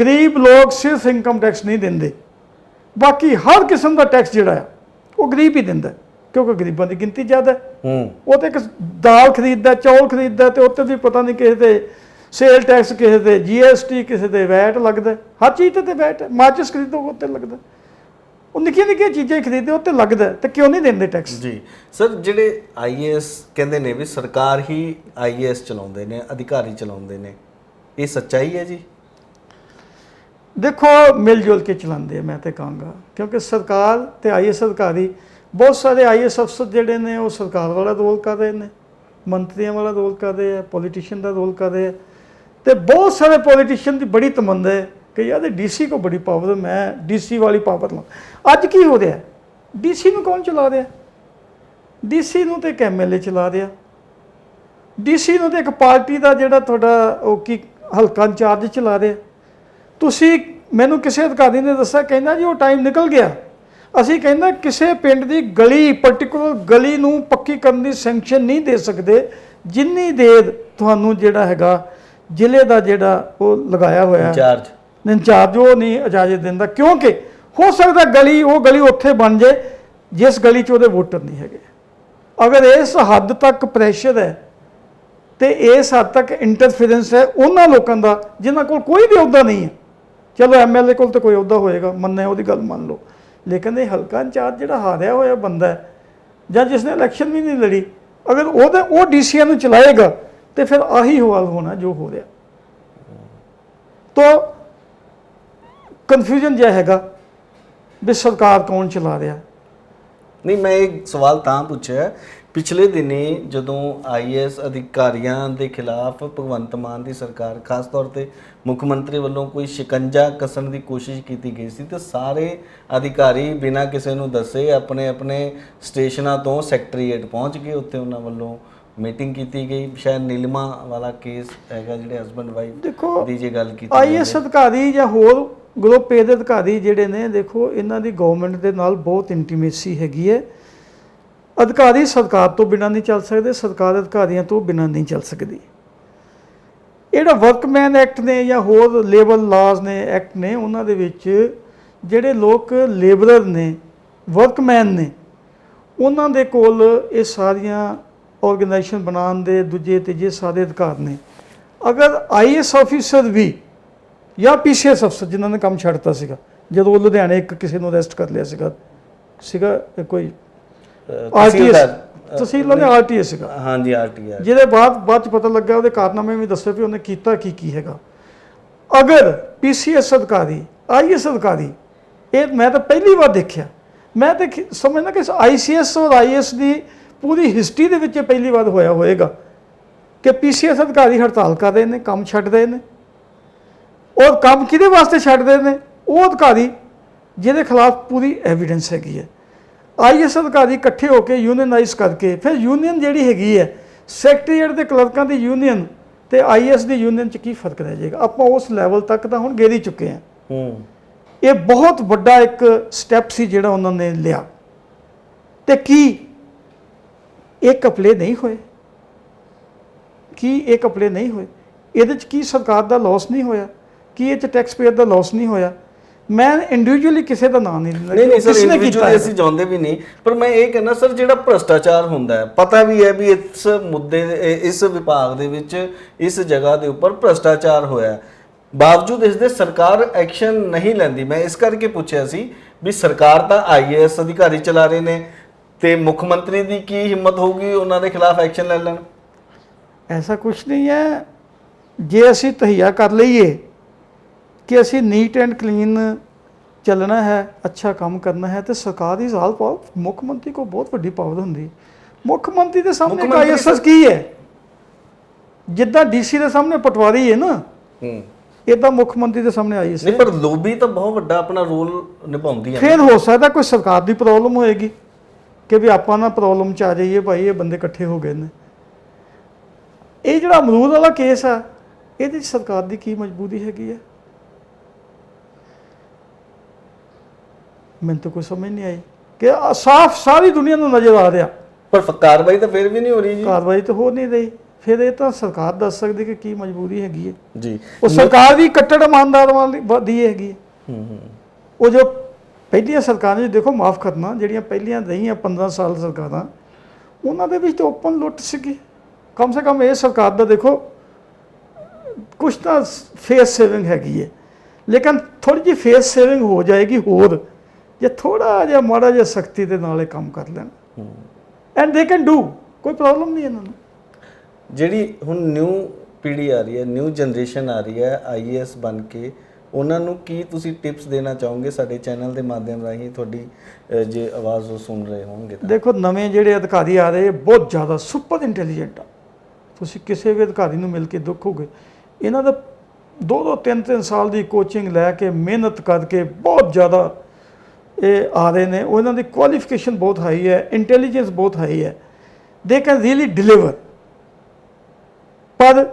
ਗਰੀਬ ਲੋਕ ਸਿਰਫ ਇਨਕਮ ਟੈਕਸ ਨਹੀਂ ਦਿੰਦੇ। ਬਾਕੀ ਹਰ ਕਿਸਮ ਦਾ ਟੈਕਸ ਜਿਹੜਾ ਆ ਉਹ ਗਰੀਬ ਹੀ ਦਿੰਦਾ। ਕਿਉਂਕਿ ਗਰੀਬਾਂ ਦੀ ਗਿਣਤੀ ਜ਼ਿਆਦਾ ਹੈ। ਹੂੰ। ਉਹ ਤੇ ਇੱਕ ਦਾਲ ਖਰੀਦਦਾ ਚੌਲ ਖਰੀਦਦਾ ਤੇ ਉੱਤੇ ਵੀ ਪਤਾ ਨਹੀਂ ਕਿਸੇ ਤੇ ਸੇਲ ਟੈਕਸ ਕਿਸੇ ਤੇ ਜੀਐਸਟੀ ਕਿਸੇ ਤੇ ਵੈਟ ਲੱਗਦਾ ਹਰ ਚੀਜ਼ ਤੇ ਤੇ ਵੈਟ ਹੈ ਮਾਚਿਸ ਖਰੀਦੋ ਉੱਤੇ ਲੱਗਦਾ। ਉਹ ਨਿੱਕੀਆਂ ਨਿੱਕੀਆਂ ਚੀਜ਼ਾਂ ਹੀ ਖਰੀਦਦੇ ਉੱਤੇ ਲੱਗਦਾ ਤੇ ਕਿਉਂ ਨਹੀਂ ਦਿੰਦੇ ਟੈਕਸ ਜੀ ਸਰ ਜਿਹੜੇ ਆਈਏਐਸ ਕਹਿੰਦੇ ਨੇ ਵੀ ਸਰਕਾਰ ਹੀ ਆਈਏਐਸ ਚਲਾਉਂਦੇ ਨੇ ਅਧਿਕਾਰੀ ਚਲਾਉਂਦੇ ਨੇ ਇਹ ਸੱਚਾਈ ਹੈ ਜੀ? ਦੇਖੋ ਮਿਲ ਜੁਲ ਕੇ ਚਲਾਉਂਦੇ ਆ ਮੈਂ ਤੇ ਕਹਾਂਗਾ ਕਿਉਂਕਿ ਸਰਕਾਰ ਤੇ ਆਈਐਸ ਅਧਿਕਾਰੀ ਬਹੁਤ ਸਾਰੇ ਆਈਐਸ ਅਫਸਰ ਜਿਹੜੇ ਨੇ ਉਹ ਸਰਕਾਰ ਵਾਲਾ ਰੋਲ ਕਰ ਰਹੇ ਨੇ ਮੰਤਰੀਆਂ ਵਾਲਾ ਰੋਲ ਕਰ ਰਹੇ ਆ ਪੋਲੀਟੀਸ਼ੀਅਨ ਦਾ ਰੋਲ ਕਰ ਰਹੇ ਆ। ਤੇ ਬਹੁਤ ਸਾਰੇ ਪੋਲੀਟੀਸ਼ੀਅਨ ਦੀ ਬੜੀ ਤਮੰਨਾ ਹੈ ਕਿ ਯਾਰ ਇਹ ਡੀਸੀ ਕੋ ਬੜੀ ਪਾਵਰ ਹੈ, ਮੈਂ ਡੀਸੀ ਵਾਲੀ ਪਾਵਰ ਲਾਂ। ਅੱਜ ਕੀ ਹੋ ਰਿਹਾ? ਡੀਸੀ ਨੂੰ ਕੌਣ ਚਲਾ ਰਿਹਾ? ਡੀਸੀ ਨੂੰ ਤੇ ਇੱਕ ਐਮਐਲਏ ਚਲਾ ਰਿਹਾ। ਡੀਸੀ ਨੂੰ ਤੇ ਇੱਕ ਪਾਰਟੀ ਦਾ ਜਿਹੜਾ ਤੁਹਾਡਾ ਉਹ ਕੀ ਹਲਕਾ ਇੰਚਾਰਜ ਚਲਾ ਰਿਹਾ। ਤੁਸੀਂ ਮੈਨੂੰ ਕਿਸੇ ਅਧਿਕਾਰੀ ਨੇ ਦੱਸਿਆ, ਕਹਿੰਦਾ ਜੀ ਉਹ ਟਾਈਮ ਨਿਕਲ ਗਿਆ। ਅਸੀਂ ਕਹਿੰਦਾ ਕਿਸੇ ਪਿੰਡ ਦੀ ਗਲੀ ਪਾਰਟਿਕੂਲਰ ਗਲੀ ਨੂੰ ਪੱਕੀ ਕਰਨ ਦੀ ਸੈਂਕਸ਼ਨ ਨਹੀਂ ਦੇ ਸਕਦੇ। ਜਿੰਨੀ ਦੇਰ ਤੁਹਾਨੂੰ ਜਿਹੜਾ ਹੈਗਾ ਜ਼ਿਲ੍ਹੇ ਦਾ ਜਿਹੜਾ ਉਹ ਲਗਾਇਆ ਹੋਇਆ ਇੰਚਾਰਜ। ਇੰਚਾਰਜ ਉਹ ਨਹੀਂ ਇਜਾਜ਼ਤ ਦਿੰਦਾ ਕਿਉਂਕਿ ਹੋ ਸਕਦਾ ਗਲੀ ਉਹ ਗਲੀ ਉੱਥੇ ਬਣ ਜੇ ਜਿਸ ਗਲੀ 'ਚ ਉਹਦੇ ਵੋਟਰ ਨਹੀਂ ਹੈਗੇ। ਅਗਰ ਇਸ ਹੱਦ ਤੱਕ ਪ੍ਰੈਸ਼ਰ ਹੈ ਤੇ ਇਸ ਹੱਦ ਤੱਕ ਇੰਟਰਫੇਰੈਂਸ ਹੈ ਉਹਨਾਂ ਲੋਕਾਂ ਦਾ ਜਿਨ੍ਹਾਂ ਕੋਲ ਕੋਈ ਵੀ ਅਹੁਦਾ ਨਹੀਂ ਹੈ। ਚਲੋ ਐਮਐਲਏ ਕੋਲ ਤਾਂ ਕੋਈ ਅਹੁਦਾ ਹੋਏਗਾ ਮੰਨੇ ਉਹਦੀ ਗੱਲ ਮੰਨ ਲਓ। ਲੇਕਿਨ ਇਹ ਹਲਕਾ ਇੰਚਾਰਜ ਜਿਹੜਾ ਹਾਰਿਆ ਹੋਇਆ ਬੰਦਾ ਹੈ ਜਾਂ ਜਿਸ ਨੇ ਇਲੈਕਸ਼ਨ ਵੀ ਨਹੀਂ ਲੜੀ ਅਗਰ ਉਹਦੇ ਉਹ ਡੀਸੀਆਂ ਨੂੰ ਚਲਾਏਗਾ ਤੇ ਫਿਰ ਆਹੀ ਹਾਲ ਹੋਣਾ ਜੋ ਹੋ ਰਿਹਾ। ਤੋ ਕਨਫਿਊਜ਼ਨ ਜਿਹਾ ਹੈਗਾ ਵੀ ਸਰਕਾਰ ਕੌਣ ਚਲਾ ਰਿਹਾ। ਨਹੀਂ, ਮੈਂ ਇਹ ਸਵਾਲ ਤਾਂ ਪੁੱਛਿਆ, ਪਿਛਲੇ ਦਿਨੀ ਜਦੋਂ ਆਈਐਸ ਅਧਿਕਾਰੀਆਂ ਦੇ ਖਿਲਾਫ ਭਗਵੰਤ ਮਾਨ ਦੀ ਸਰਕਾਰ, ਖਾਸ ਤੌਰ ਤੇ ਮੁੱਖ ਮੰਤਰੀ ਵੱਲੋਂ ਕੋਈ ਸ਼ਿਕੰਜਾ ਕਸਣ ਦੀ ਕੋਸ਼ਿਸ਼ ਕੀਤੀ ਗਈ ਸੀ, ਤੇ ਸਾਰੇ ਅਧਿਕਾਰੀ ਬਿਨਾਂ ਕਿਸੇ ਨੂੰ ਦੱਸੇ ਆਪਣੇ ਆਪਣੇ ਸਟੇਸ਼ਨਾਂ ਤੋਂ ਸੈਕਟਰੀਏਟ ਪਹੁੰਚ ਗਏ ਉੱਥੇ ਉਹਨਾਂ ਵੱਲੋਂ ਮੀਟਿੰਗ ਕੀਤੀ ਗਈ। ਸ਼ਾਇਦ ਨੀਲਮਾ ਵਾਲਾ ਕੇਸ ਹੈਗਾ ਜਿਹੜੇ ਹਸਬੰਡ ਵਾਈਫ ਦੇਖੋ ਦੀ ਜੇ ਗੱਲ ਕੀਤੀ ਆਈਐਸ ਅਧਿਕਾਰੀ ਜਾਂ ਹੋਰ ਗਰੁੱਪ ਏ ਦੇ ਅਧਿਕਾਰੀ ਜਿਹੜੇ ਨੇ ਦੇਖੋ ਇਹਨਾਂ ਦੀ ਗਵਰਨਮੈਂਟ ਦੇ ਨਾਲ ਬਹੁਤ ਇੰਟੀਮੇਸੀ ਹੈਗੀ ਹੈ। ਅਧਿਕਾਰੀ ਸਰਕਾਰ ਤੋਂ ਬਿਨਾਂ ਨਹੀਂ ਚੱਲ ਸਕਦੇ ਸਰਕਾਰ ਅਧਿਕਾਰੀਆਂ ਤੋਂ ਬਿਨਾਂ ਨਹੀਂ ਚੱਲ ਸਕਦੀ। ਜਿਹੜਾ ਵਰਕਮੈਨ ਐਕਟ ਨੇ ਜਾਂ ਹੋਰ ਲੇਬਰ ਲਾਜ਼ ਨੇ ਐਕਟ ਨੇ ਉਹਨਾਂ ਦੇ ਵਿੱਚ ਜਿਹੜੇ ਲੋਕ ਲੇਬਰਰ ਨੇ ਵਰਕਮੈਨ ਨੇ ਉਹਨਾਂ ਦੇ ਕੋਲ ਇਹ ਸਾਰੀਆਂ ਆਰਗੇਨਾਈਜੇਸ਼ਨ ਬਣਾਉਣ ਦੇ ਦੂਜੇ ਤੀਜੇ ਸਾਰੇ ਅਧਿਕਾਰ ਨੇ। ਅਗਰ ਆਈਐਸ ਆਫੀਸਰ ਵੀ ਜਾਂ ਪੀਸੀਐਸ ਅਫਸਰ ਜਿਨ੍ਹਾਂ ਨੇ ਕੰਮ ਛੱਡਤਾ ਸੀਗਾ ਜਦੋਂ ਉਹ ਲੁਧਿਆਣੇ ਇੱਕ ਕਿਸੇ ਨੂੰ ਅਰੈਸਟ ਕਰ ਲਿਆ ਸੀਗਾ ਸੀਗਾ ਕੋਈ ਆਰਟੀਐਸ ਤਹਿਸੀਲ ਉਹਨੇ ਆਰਟੀਐਸ ਸੀਗਾ? ਹਾਂਜੀ ਆਰਟੀਆਰ ਜਿਹਦੇ ਬਾਅਦ ਬਾਅਦ ਚ ਪਤਾ ਲੱਗਾ ਉਹਦੇ ਕਾਰਨਾਮੇ ਵੀ ਦੱਸੇ ਵੀ ਉਹਨੇ ਕੀਤਾ ਕੀ ਕੀ ਹੈਗਾ। ਅਗਰ ਪੀਸੀਐਸ ਅਧਿਕਾਰੀ ਆਈਐਸ ਅਧਿਕਾਰੀ ਇਹ ਮੈਂ ਤਾਂ ਪਹਿਲੀ ਵਾਰ ਦੇਖਿਆ। ਮੈਂ ਤਾਂ ਸਮਝਦਾ ਕਿ ਆਈਸੀਐਸ ਔਰ ਆਈਐਸ ਦੀ ਪੂਰੀ ਹਿਸਟਰੀ ਦੇ ਵਿੱਚ ਇਹ ਪਹਿਲੀ ਵਾਰ ਹੋਇਆ ਹੋਏਗਾ ਕਿ ਪੀਸੀਐਸ ਅਧਿਕਾਰੀ ਹੜਤਾਲ ਕਰ ਰਹੇ ਨੇ ਕੰਮ ਛੱਡ ਰਹੇ ਨੇ। ਔਰ ਕੰਮ ਕਿਹਦੇ ਵਾਸਤੇ ਛੱਡ ਰਹੇ ਨੇ? ਉਹ ਅਧਿਕਾਰੀ ਜਿਹਦੇ ਖਿਲਾਫ ਪੂਰੀ ਐਵੀਡੈਂਸ ਹੈਗੀ ਹੈ। ਆਈਐਸ ਅਧਿਕਾਰੀ ਇਕੱਠੇ ਹੋ ਕੇ ਯੂਨੀਅਨਾਈਜ਼ ਕਰਕੇ ਫਿਰ ਯੂਨੀਅਨ ਜਿਹੜੀ ਹੈਗੀ ਹੈ ਸੈਕਟਰੀਏਟ ਦੇ ਕਲਰਕਾਂ ਦੀ ਯੂਨੀਅਨ ਤੇ ਆਈਐਸ ਦੀ ਯੂਨੀਅਨ ਚ ਕੀ ਫ਼ਰਕ ਰਹਿ ਜਾਏਗਾ? ਆਪਾਂ ਉਸ ਲੈਵਲ ਤੱਕ ਤਾਂ ਹੁਣ ਗੇਰੀ ਚੁੱਕੇ ਹਾਂ। ਹੂੰ। ਇਹ ਬਹੁਤ ਵੱਡਾ ਇੱਕ ਸਟੈਪ ਸੀ ਜਿਹੜਾ ਉਹਨਾਂ ਨੇ ਲਿਆ। ਤੇ ਕੀ ਇਹ ਕਪਲੇ ਨਹੀਂ ਹੋਏ। ਕੀ ਇਹ ਕਪਲੇ ਨਹੀਂ ਹੋਏ? ਇਹਦੇ ਚ ਕੀ ਸਰਕਾਰ ਦਾ ਲਾਸ ਨਹੀਂ ਹੋਇਆ? ਕੀ ਇਹ ਚ ਟੈਕਸ ਪੇਅਰ ਦਾ ਲਾਸ ਨਹੀਂ ਹੋਇਆ? ਮੈਂ ਇੰਡੀਵਿਜੂਅਲੀ ਕਿਸੇ ਦਾ ਨਾਮ ਨਹੀਂ ਲੈਂਦਾ। ਨਹੀਂ ਨਹੀਂ ਸਰ ਇੰਡੀਵਿਜੂਅਲੀ। ਅਸੀਂ ਜਾਣਦੇ ਵੀ ਨਹੀਂ ਪਰ ਮੈਂ ਇਹ ਕਹਿੰਦਾ ਸਰ ਜਿਹੜਾ ਭ੍ਰਸ਼ਟਾਚਾਰ ਹੁੰਦਾ ਹੈ ਪਤਾ ਵੀ ਹੈ ਵੀ ਇਸ ਮੁੱਦੇ ਇਸ ਵਿਭਾਗ ਦੇ ਵਿੱਚ ਇਸ ਜਗ੍ਹਾ ਦੇ ਉੱਪਰ ਭ੍ਰਸ਼ਟਾਚਾਰ ਹੋਇਆ। ਬਾਵਜੂਦ ਇਸ ਦੇ ਸਰਕਾਰ ਐਕਸ਼ਨ ਨਹੀਂ ਲੈਂਦੀ ਮੈਂ ਇਸ ਕਰਕੇ ਪੁੱਛਿਆ ਸੀ ਵੀ ਸਰਕਾਰ ਤਾਂ ਆਈਏਐਸ ਅਧਿਕਾਰੀ ਚਲਾ ਰਹੇ ਨੇ ਤੇ ਮੁੱਖ ਮੰਤਰੀ ਦੀ ਕੀ ਹਿੰਮਤ ਹੋਊਗੀ ਉਹਨਾਂ ਦੇ ਖਿਲਾਫ ਐਕਸ਼ਨ ਲੈ ਲੈਣ? ਐਸਾ ਕੁਝ ਨਹੀਂ ਹੈ। ਜੇ ਅਸੀਂ ਤਹਈਆ ਕਰ ਲਈਏ ਕਿ ਅਸੀਂ ਨੀਟ ਐਂਡ ਕਲੀਨ ਚੱਲਣਾ ਹੈ ਅੱਛਾ ਕੰਮ ਕਰਨਾ ਹੈ ਤੇ ਸਰਕਾਰ ਦੀ ਜ਼ਾਲ ਪਾਓ ਮੁੱਖ ਮੰਤਰੀ ਕੋ ਬਹੁਤ ਵੱਡੀ ਪਾਵਰ ਹੁੰਦੀ। ਮੁੱਖ ਮੰਤਰੀ ਦੇ ਸਾਹਮਣੇ ਇੱਕ ਆਈਐਸਐਸ ਕੀ ਹੈ? ਜਿੱਦਾਂ ਡੀਸੀ ਦੇ ਸਾਹਮਣੇ ਪਟਵਾਰੀ ਹੈ ਨਾ ਹੂੰ। ਇਦਾਂ ਮੁੱਖ ਮੰਤਰੀ ਦੇ ਸਾਹਮਣੇ ਆਈਐਸਐਸ ਨਹੀਂ ਪਰ ਲੋਬੀ ਤਾਂ ਬਹੁਤ ਵੱਡਾ ਆਪਣਾ ਰੋਲ ਨਿਭਾਉਂਦੀ ਹੈ ਫਿਰ ਹੋ ਸਕਦਾ ਕੋਈ ਸਰਕਾਰ ਦੀ ਪ੍ਰੋਬਲਮ ਹੋਏਗੀ। ਕਿ ਵੀ ਆਪਾਂ ਨਾ ਪ੍ਰੋਬਲਮ ਚ ਆ ਜਾਈਏ ਭਾਈ ਇਹ ਬੰਦੇ ਇਕੱਠੇ ਹੋ ਗਏ ਨੇ। ਇਹ ਜਿਹੜਾ ਅਮਰੂਦ ਵਾਲਾ ਕੇਸ ਆ ਇਹਦੇ 'ਚ ਸਰਕਾਰ ਦੀ ਕੀ ਮਜਬੂਰੀ ਹੈਗੀ ਹੈ ਮੈਨੂੰ ਤਾਂ ਕੋਈ ਸਮਝ ਨਹੀਂ ਆਈ ਕਿ ਸਾਫ਼ ਸਾਰੀ ਦੁਨੀਆ ਨੂੰ ਨਜ਼ਰ ਆ ਰਿਹਾ। ਪਰ ਕਾਰਵਾਈ ਤਾਂ ਫਿਰ ਵੀ ਨਹੀਂ ਹੋ ਰਹੀ ਜੀ। ਕਾਰਵਾਈ ਤਾਂ ਹੋ ਨਹੀਂ ਰਹੀ। ਫਿਰ ਇਹ ਤਾਂ ਸਰਕਾਰ ਦੱਸ ਸਕਦੀ ਕਿ ਕੀ ਮਜਬੂਰੀ ਹੈਗੀ ਹੈ ਜੀ। ਉਹ ਸਰਕਾਰ ਵੀ ਕੱਟੜ ਇਮਾਨਦਾਰ ਵਾਲੀ ਦੀ ਹੈਗੀ ਹੈ ਹੂੰ ਹੂੰ। ਉਹ ਜੋ ਪਹਿਲੀਆਂ ਸਰਕਾਰਾਂ ਜੀ ਦੇਖੋ ਮਾਫ ਕਰਨਾ ਜਿਹੜੀਆਂ ਪਹਿਲੀਆਂ ਰਹੀਆਂ 15 ਸਾਲ ਸਰਕਾਰਾਂ ਉਹਨਾਂ ਦੇ ਵਿੱਚ ਤਾਂ ਓਪਨ ਲੁੱਟ ਸੀਗੀ। ਕਮ ਸੇ ਕਮ ਇਹ ਸਰਕਾਰ ਦਾ ਦੇਖੋ ਕੁਛ ਤਾਂ ਫੇਸ ਸੇਵਿੰਗ ਹੈਗੀ ਹੈ ਲੇਕਿਨ ਥੋੜੀ ਜਿਹੀ ਫੇਸ ਸੇਵਿੰਗ ਹੋ ਜਾਏਗੀ ਹੋਰ ਜੇ ਥੋੜਾ ਜਿਹਾ ਮਾੜਾ ਜਿਹਾ ਸਖਤੀ ਦੇ ਨਾਲ ਇਹ ਕੰਮ ਕਰ ਲੈਣ। ਐਂਡ ਦੇ ਕੈਨ ਡੂ ਕੋਈ ਪ੍ਰੋਬਲਮ ਨਹੀਂ ਇਹਨਾਂ ਨੂੰ। ਜਿਹੜੀ ਹੁਣ ਨਿਊ ਪੀੜ੍ਹੀ ਆ ਰਹੀ ਹੈ ਨਿਊ ਜਨਰੇਸ਼ਨ ਆ ਰਹੀ ਹੈ ਆਈਏਐਸ ਬਣ ਕੇ ਉਹਨਾਂ ਨੂੰ ਕੀ ਤੁਸੀਂ ਟਿਪਸ ਦੇਣਾ ਚਾਹੋਗੇ ਸਾਡੇ ਚੈਨਲ ਦੇ ਮਾਧਿਅਮ ਰਾਹੀਂ? ਤੁਹਾਡੀ ਅ, ਜੇ ਆਵਾਜ਼ ਉਹ ਸੁਣ ਰਹੇ ਹੋਣਗੇ ਤਾਂ। ਦੇਖੋ ਨਵੇਂ ਜਿਹੜੇ ਅਧਿਕਾਰੀ ਆ ਰਹੇ ਬਹੁਤ ਜ਼ਿਆਦਾ ਸੁਪਰ ਇੰਟੈਲੀਜੈਂਟ ਆ। ਤੁਸੀਂ ਕਿਸੇ ਵੀ ਅਧਿਕਾਰੀ ਨੂੰ ਮਿਲ ਕੇ ਦੇਖੋਗੇ ਇਹਨਾਂ ਦਾ ਦੋ ਦੋ ਤਿੰਨ ਤਿੰਨ ਸਾਲ ਦੀ ਕੋਚਿੰਗ ਲੈ ਕੇ ਮਿਹਨਤ ਕਰਕੇ ਬਹੁਤ ਜ਼ਿਆਦਾ ਇਹ ਆ ਰਹੇ ਨੇ। ਉਹਨਾਂ ਦੀ ਕੁਆਲੀਫਿਕੇਸ਼ਨ ਬਹੁਤ ਹਾਈ ਹੈ ਇੰਟੈਲੀਜੈਂਸ ਬਹੁਤ ਹਾਈ ਹੈ। ਦੇ ਕੈਨ ਰੀਲੀ ਡਿਲੀਵਰ ਪਰ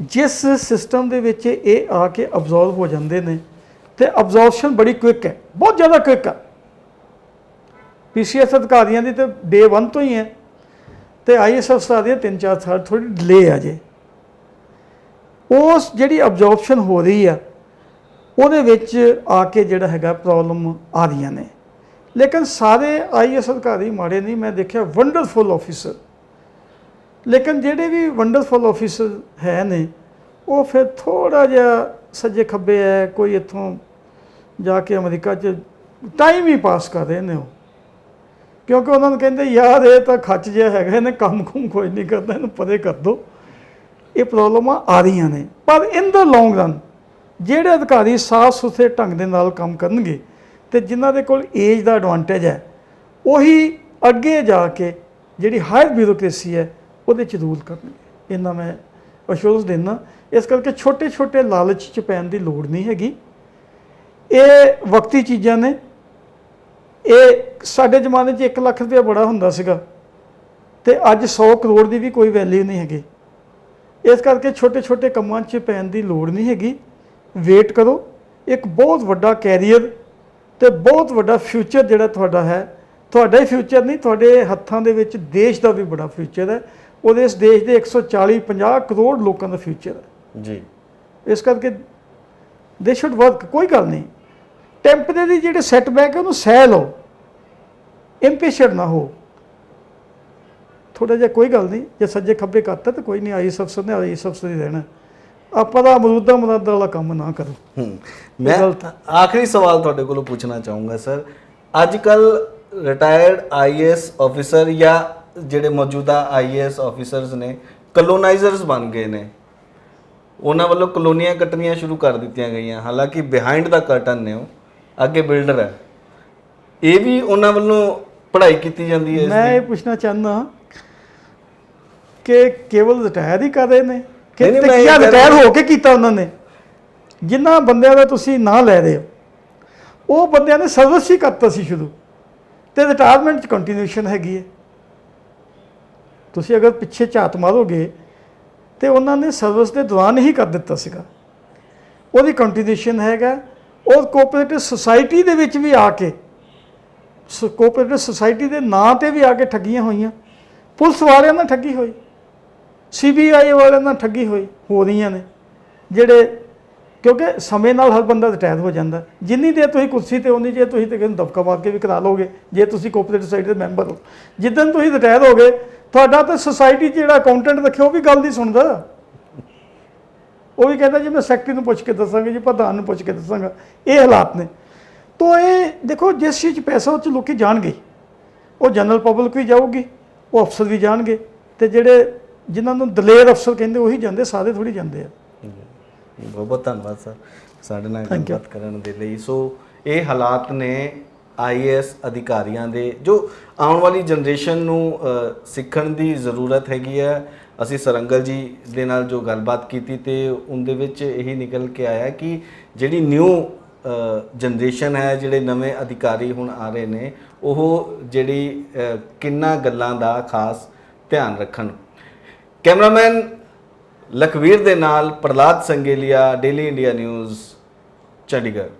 ਜਿਸ ਸਿਸਟਮ ਦੇ ਵਿੱਚ ਇਹ ਆ ਕੇ ਅਬਜ਼ਰਵ ਹੋ ਜਾਂਦੇ ਨੇ ਤੇ ਅਬਜ਼ਰਵਸ਼ਨ ਬੜੀ ਕੁਇਕ ਹੈ, ਬਹੁਤ ਜ਼ਿਆਦਾ ਕੁਇਕ ਹੈ ਪੀਸੀਐਸ ਅਧਿਕਾਰੀਆਂ ਦੀ ਤੇ ਡੇ 1 ਤੋਂ ਹੀ ਹੈ ਤੇ ਆਈਐਸ ਅਫਸਰਾਂ ਦੀ ਤਿੰਨ ਚਾਰ ਸਾਲ ਥੋੜੀ ਡਿਲੇ ਆ ਜੇ। ਉਸ ਜਿਹੜੀ ਅਬਜ਼ਰਪਸ਼ਨ ਹੋ ਰਹੀ ਆ, ਉਹਦੇ ਵਿੱਚ ਆ ਕੇ ਜਿਹੜਾ ਹੈਗਾ ਪ੍ਰੋਬਲਮ ਆ ਰਹੀਆਂ ਨੇ। ਲੇਕਿਨ ਸਾਰੇ ਆਈਐਸ ਅਧਿਕਾਰੀ ਮਾੜੇ ਨਹੀਂ, ਮੈਂ ਦੇਖਿਆ ਵੰਡਰਫੁਲ ਆਫੀਸਰ ਲੇਕਿਨ ਜਿਹੜੇ ਵੀ ਵੰਡਰਫੁਲ ਆਫੀਸਰ ਹੈ ਨੇ, ਉਹ ਫਿਰ ਥੋੜਾ ਜਿਹਾ ਸੱਜੇ ਖੱਬੇ ਹੈ, ਕੋਈ ਇੱਥੋਂ ਜਾ ਕੇ ਅਮਰੀਕਾ 'ਚ ਟਾਈਮ ਹੀ ਪਾਸ ਕਰ ਰਹੇ ਨੇ ਉਹ। ਕਿਉਂਕਿ ਉਹਨਾਂ ਨੂੰ ਕਹਿੰਦੇ, ਯਾਰ, ਇਹ ਤਾਂ ਖੱਚ ਜਿਹਾ ਹੈਗਾ ਨੇ ਕੰਮ ਕੁਮ ਕੋਈ ਨਹੀਂ ਕਰਦਾ ਇਹਨੂੰ ਪਰੇ ਕਰ ਦੋ। ਇਹ ਪ੍ਰੋਬਲਮਾਂ ਆ ਰਹੀਆਂ ਨੇ। ਪਰ ਇਨ ਦਾ ਲੌਂਗ ਰਨ ਜਿਹੜੇ ਅਧਿਕਾਰੀ ਸਾਫ਼ ਸੁਥਰੇ ਢੰਗ ਦੇ ਨਾਲ ਕੰਮ ਕਰਨਗੇ ਤੇ ਜਿਨ੍ਹਾਂ ਦੇ ਕੋਲ ਏਜ ਦਾ ਐਡਵਾਂਟੇਜ ਹੈ, ਉਹੀ ਅੱਗੇ ਜਾ ਕੇ ਜਿਹੜੀ ਹਾਇਰ ਬਿਊਰੋਕ੍ਰੇਸੀ ਹੈ ਉਹਦੇ ਚ ਰੂਲ ਕਰਨਗੇ ਇਹਨਾਂ ਮੈਂ ਅਸ਼ੋਰੈਂਸ ਦੇਣਾ ਇਸ ਕਰਕੇ ਛੋਟੇ ਛੋਟੇ ਲਾਲਚ ਚ ਪੈਣ ਦੀ ਲੋੜ ਨਹੀਂ ਹੈਗੀ। ਇਹ ਵਕਤੀ ਚੀਜ਼ਾਂ ਨੇ। ਇਹ ਸਾਡੇ ਜ਼ਮਾਨੇ 'ਚ 1 ਲੱਖ ਰੁਪਇਆ ਬੜਾ ਹੁੰਦਾ ਸੀਗਾ। ਤੇ ਅੱਜ 100 ਕਰੋੜ ਦੀ ਵੀ ਕੋਈ ਵੈਲਿਊ ਨਹੀਂ ਹੈਗੀ। ਇਸ ਕਰਕੇ ਛੋਟੇ ਛੋਟੇ ਕੰਮਾਂ 'ਚ ਪੈਣ ਦੀ ਲੋੜ ਨਹੀਂ ਹੈਗੀ। ਵੇਟ ਕਰੋ। ਇੱਕ ਬਹੁਤ ਵੱਡਾ ਕੈਰੀਅਰ ਤੇ ਬਹੁਤ ਵੱਡਾ ਫਿਊਚਰ ਜਿਹੜਾ ਤੁਹਾਡਾ ਹੈ। ਤੁਹਾਡਾ ਹੀ ਫਿਊਚਰ ਨਹੀਂ, ਤੁਹਾਡੇ ਹੱਥਾਂ ਦੇ ਵਿੱਚ ਦੇਸ਼ ਦਾ ਵੀ ਬੜਾ ਫਿਊਚਰ ਹੈ। ਉਹਦੇ ਇਸ ਦੇਸ਼ ਦੇ 140 50 ਕਰੋੜ ਲੋਕਾਂ ਦਾ ਫਿਊਚਰ ਹੈ। ਜੀ। ਇਸ ਕਰਕੇ ਦੇ ਸ਼ੁੱਡ ਵਰਕ ਕੋਈ ਗੱਲ ਨਹੀਂ। ਟੈਂਪਰੇਰੀ ਜਿਹੜੇ ਸੈਟਬੈਕ ਹੈ ਉਹਨੂੰ ਸਹਿ ਲਓ। ਇੰਪੇਸ਼ੈਂਟ ਨਾ ਹੋ। ਥੋੜਾ ਜਿਹਾ ਕੋਈ ਗੱਲ ਨਹੀਂ ਜੇ ਸੱਜੇ ਖੱਬੇ ਕਰਤਾ ਤਾਂ ਕੋਈ ਨਹੀਂ ਆਈ ਅਫਸਰ ਨੇ ਆਈ ਅਫਸਰ ਹੀ ਰਹਿਣਾ। ਆਪਾਂ ਦਾ ਅਮਰੂਦਾ ਮਰਾਦਾ ਵਾਲਾ ਕੰਮ ਨਾ ਕਰੋ। ਮੈਂ। ਆਖਰੀ ਸਵਾਲ ਤੁਹਾਡੇ ਕੋਲੋਂ ਪੁੱਛਣਾ ਚਾਹੂੰਗਾ ਸਰ। ਅੱਜ ਕੱਲ ਰਿਟਾਇਰਡ ਆਈਏਐਸ ਆਫੀਸਰ ਜਾਂ ਜਿਹੜੇ ਮੌਜੂਦਾ ਆਈਏਐਸ ਆਫੀਸਰਸ ਨੇ ਕਲੋਨਾਈਜ਼ਰਸ ਬਣ ਗਏ ਨੇ। ਉਹਨਾਂ ਵੱਲੋਂ ਕਲੋਨੀਆਂ ਕੱਟਣੀਆਂ ਸ਼ੁਰੂ ਕਰ ਦਿੱਤੀਆਂ ਗਈਆਂ। ਹਾਲਾਂਕਿ ਬਿਹਾਈਂਡ ਦਾ ਕਰਟਨ ਨੇ ਉਹ ਅੱਗੇ ਬਿਲਡਰ ਹੈ। ਇਹ ਵੀ ਉਹਨਾਂ ਵੱਲੋਂ ਪੜ੍ਹਾਈ ਕੀਤੀ ਜਾਂਦੀ ਹੈ ਇਸ ਮੈਂ? ਇਹ ਪੁੱਛਣਾ ਚਾਹੁੰਦਾ ਕਿ ਕੇਵਲ ਰਿਟਾਇਰ ਹੀ ਕਰ ਰਹੇ ਨੇ? ਕਿ ਨਹੀਂ, ਨਹੀਂ, ਮੈਂ ਇਹ ਕਿਆ ਕਹਿ ਰਿਟਾਇਰ ਹੋ ਕੇ ਕੀਤਾ ਉਹਨਾਂ ਨੇ? ਜਿਨ੍ਹਾਂ ਬੰਦਿਆਂ ਦਾ ਤੁਸੀਂ ਨਾਂ ਲੈ ਰਹੇ ਹੋ ਉਹ ਬੰਦਿਆਂ ਨੇ ਸਰਵਿਸ ਹੀ ਕਰਤਾ ਸੀ ਸ਼ੁਰੂ। ਤੇ ਰਿਟਾਇਰਮੈਂਟ ਚ ਕੰਟੀਨਿਊਸ਼ਨ ਹੈਗੀ ਹੈ। ਤੁਸੀਂ ਅਗਰ ਪਿੱਛੇ ਝਾਤ ਮਾਰੋਗੇ ਤੇ ਉਹਨਾਂ ਨੇ ਸਰਵਿਸ ਦੇ ਦੌਰਾਨ ਹੀ ਕਰ ਦਿੱਤਾ ਸੀਗਾ। ਉਹਦੀ ਕੰਟੀਨਿਊਸ਼ਨ ਹੈਗਾ, ਉਹ ਕੋਆਪਰੇਟਿਵ ਸੁਸਾਇਟੀ ਦੇ ਵਿੱਚ ਵੀ ਆ ਕੇ ਕੋਆਪਰੇਟਿਵ ਸੁਸਾਇਟੀ ਦੇ ਨਾਂ ਤੇ ਵੀ ਆ ਕੇ ਠੱਗੀਆਂ ਹੋਈਆਂ। ਪੁਲਿਸ ਵਾਲਿਆਂ ਨਾਲ ਠੱਗੀ ਹੋਈ ਸੀਬੀਆਈ ਵਾਲਿਆਂ ਨਾਲ ਠੱਗੀ ਹੋਈ, ਹੋ ਰਹੀਆਂ ਨੇ। ਜਿਹੜੇ, ਕਿਉਂਕਿ ਸਮੇਂ ਨਾਲ ਹਰ ਬੰਦਾ ਰਿਟਾਇਰ ਹੋ ਜਾਂਦਾ। ਜਿੰਨੀ ਦੇਰ ਤੁਸੀਂ ਕੁਰਸੀ ਤੇ ਹੁੰਦੀ ਜੇ ਤੁਸੀਂ ਤੇ ਕਿਸੇ ਨੂੰ ਦਬਕਾ ਮਾਰ ਕੇ ਵੀ ਕਰਾ ਲੋਗੇ ਜੇ ਤੁਸੀਂ ਕੋਆਪਰੇਟਿਵ ਸੁਸਾਇਟੀ ਦੇ ਮੈਂਬਰ ਹੋ। ਜਿੱਦਣ ਤੁਸੀਂ ਰਿਟਾਇਰ ਹੋ ਗਏ ਤੁਹਾਡਾ ਤਾਂ ਸੁਸਾਇਟੀ 'ਚ ਜਿਹੜਾ ਅਕਾਊਂਟੈਂਟ ਰੱਖਿਆ ਉਹ ਵੀ ਗੱਲ ਨਹੀਂ ਸੁਣਦਾ। ਉਹ ਵੀ ਕਹਿੰਦਾ ਜੀ ਮੈਂ ਸੈਕਟਰੀ ਨੂੰ ਪੁੱਛ ਕੇ ਦੱਸਾਂਗਾ ਜੀ ਪ੍ਰਧਾਨ ਨੂੰ ਪੁੱਛ ਕੇ ਦੱਸਾਂਗਾ। ਇਹ ਹਾਲਾਤ ਨੇ। ਤੋ ਇਹ ਦੇਖੋ ਜਿਸ ਚੀਜ਼ 'ਚ ਪੈਸਾ ਉਹ 'ਚ ਲੋਕੀ ਜਾਣਗੇ। ਉਹ ਜਨਰਲ ਪਬਲਿਕ ਵੀ ਜਾਊਗੀ ਉਹ ਅਫਸਰ ਵੀ ਜਾਣਗੇ। ਤੇ ਜਿਹੜੇ ਜਿਨ੍ਹਾਂ ਨੂੰ ਦਲੇਰ ਅਫਸਰ ਕਹਿੰਦੇ ਉਹੀ ਜਾਂਦੇ ਸਾਰੇ ਥੋੜੀ ਜਾਂਦੇ ਆ। ਬਹੁਤ ਬਹੁਤ ਧੰਨਵਾਦ ਸਰ। ਸਾਡੇ ਨਾਲ. ਗੱਲਬਾਤ ਕਰਨ ਦੇ ਲਈ। ਸੋ ਇਹ ਹਾਲਾਤ ਨੇ ਆਈਏਐਸ ਅਧਿਕਾਰੀਆਂ ਦੇ ਜੋ ਆਉਣ ਵਾਲੀ ਜਨਰੇਸ਼ਨ ਨੂੰ ਸਿੱਖਣ ਦੀ ਜ਼ਰੂਰਤ ਹੈਗੀ ਹੈ। ਅਸੀਂ ਸਰੰਗਲ ਜੀ ਦੇ ਨਾਲ ਜੋ ਗੱਲਬਾਤ ਕੀਤੀ ਤੇ ਉਹਦੇ ਵਿੱਚ ਇਹੀ ਨਿਕਲ ਕੇ ਆਇਆ ਕਿ ਜਿਹੜੀ ਨਿਊ ਜਨਰੇਸ਼ਨ ਹੈ ਜਿਹੜੇ ਨਵੇਂ ਅਧਿਕਾਰੀ ਹੁਣ ਆ ਰਹੇ ਨੇ ਉਹ ਜਿਹੜੀ ਅ, ਕਿੰਨਾ ਗੱਲਾਂ ਦਾ ਖਾਸ ਧਿਆਨ ਰੱਖਣ। ਕੈਮਰਾਮੈਨ ਲਖਵੀਰ ਦੇ ਨਾਲ Pralad Sangelia daily India news Chandigarh.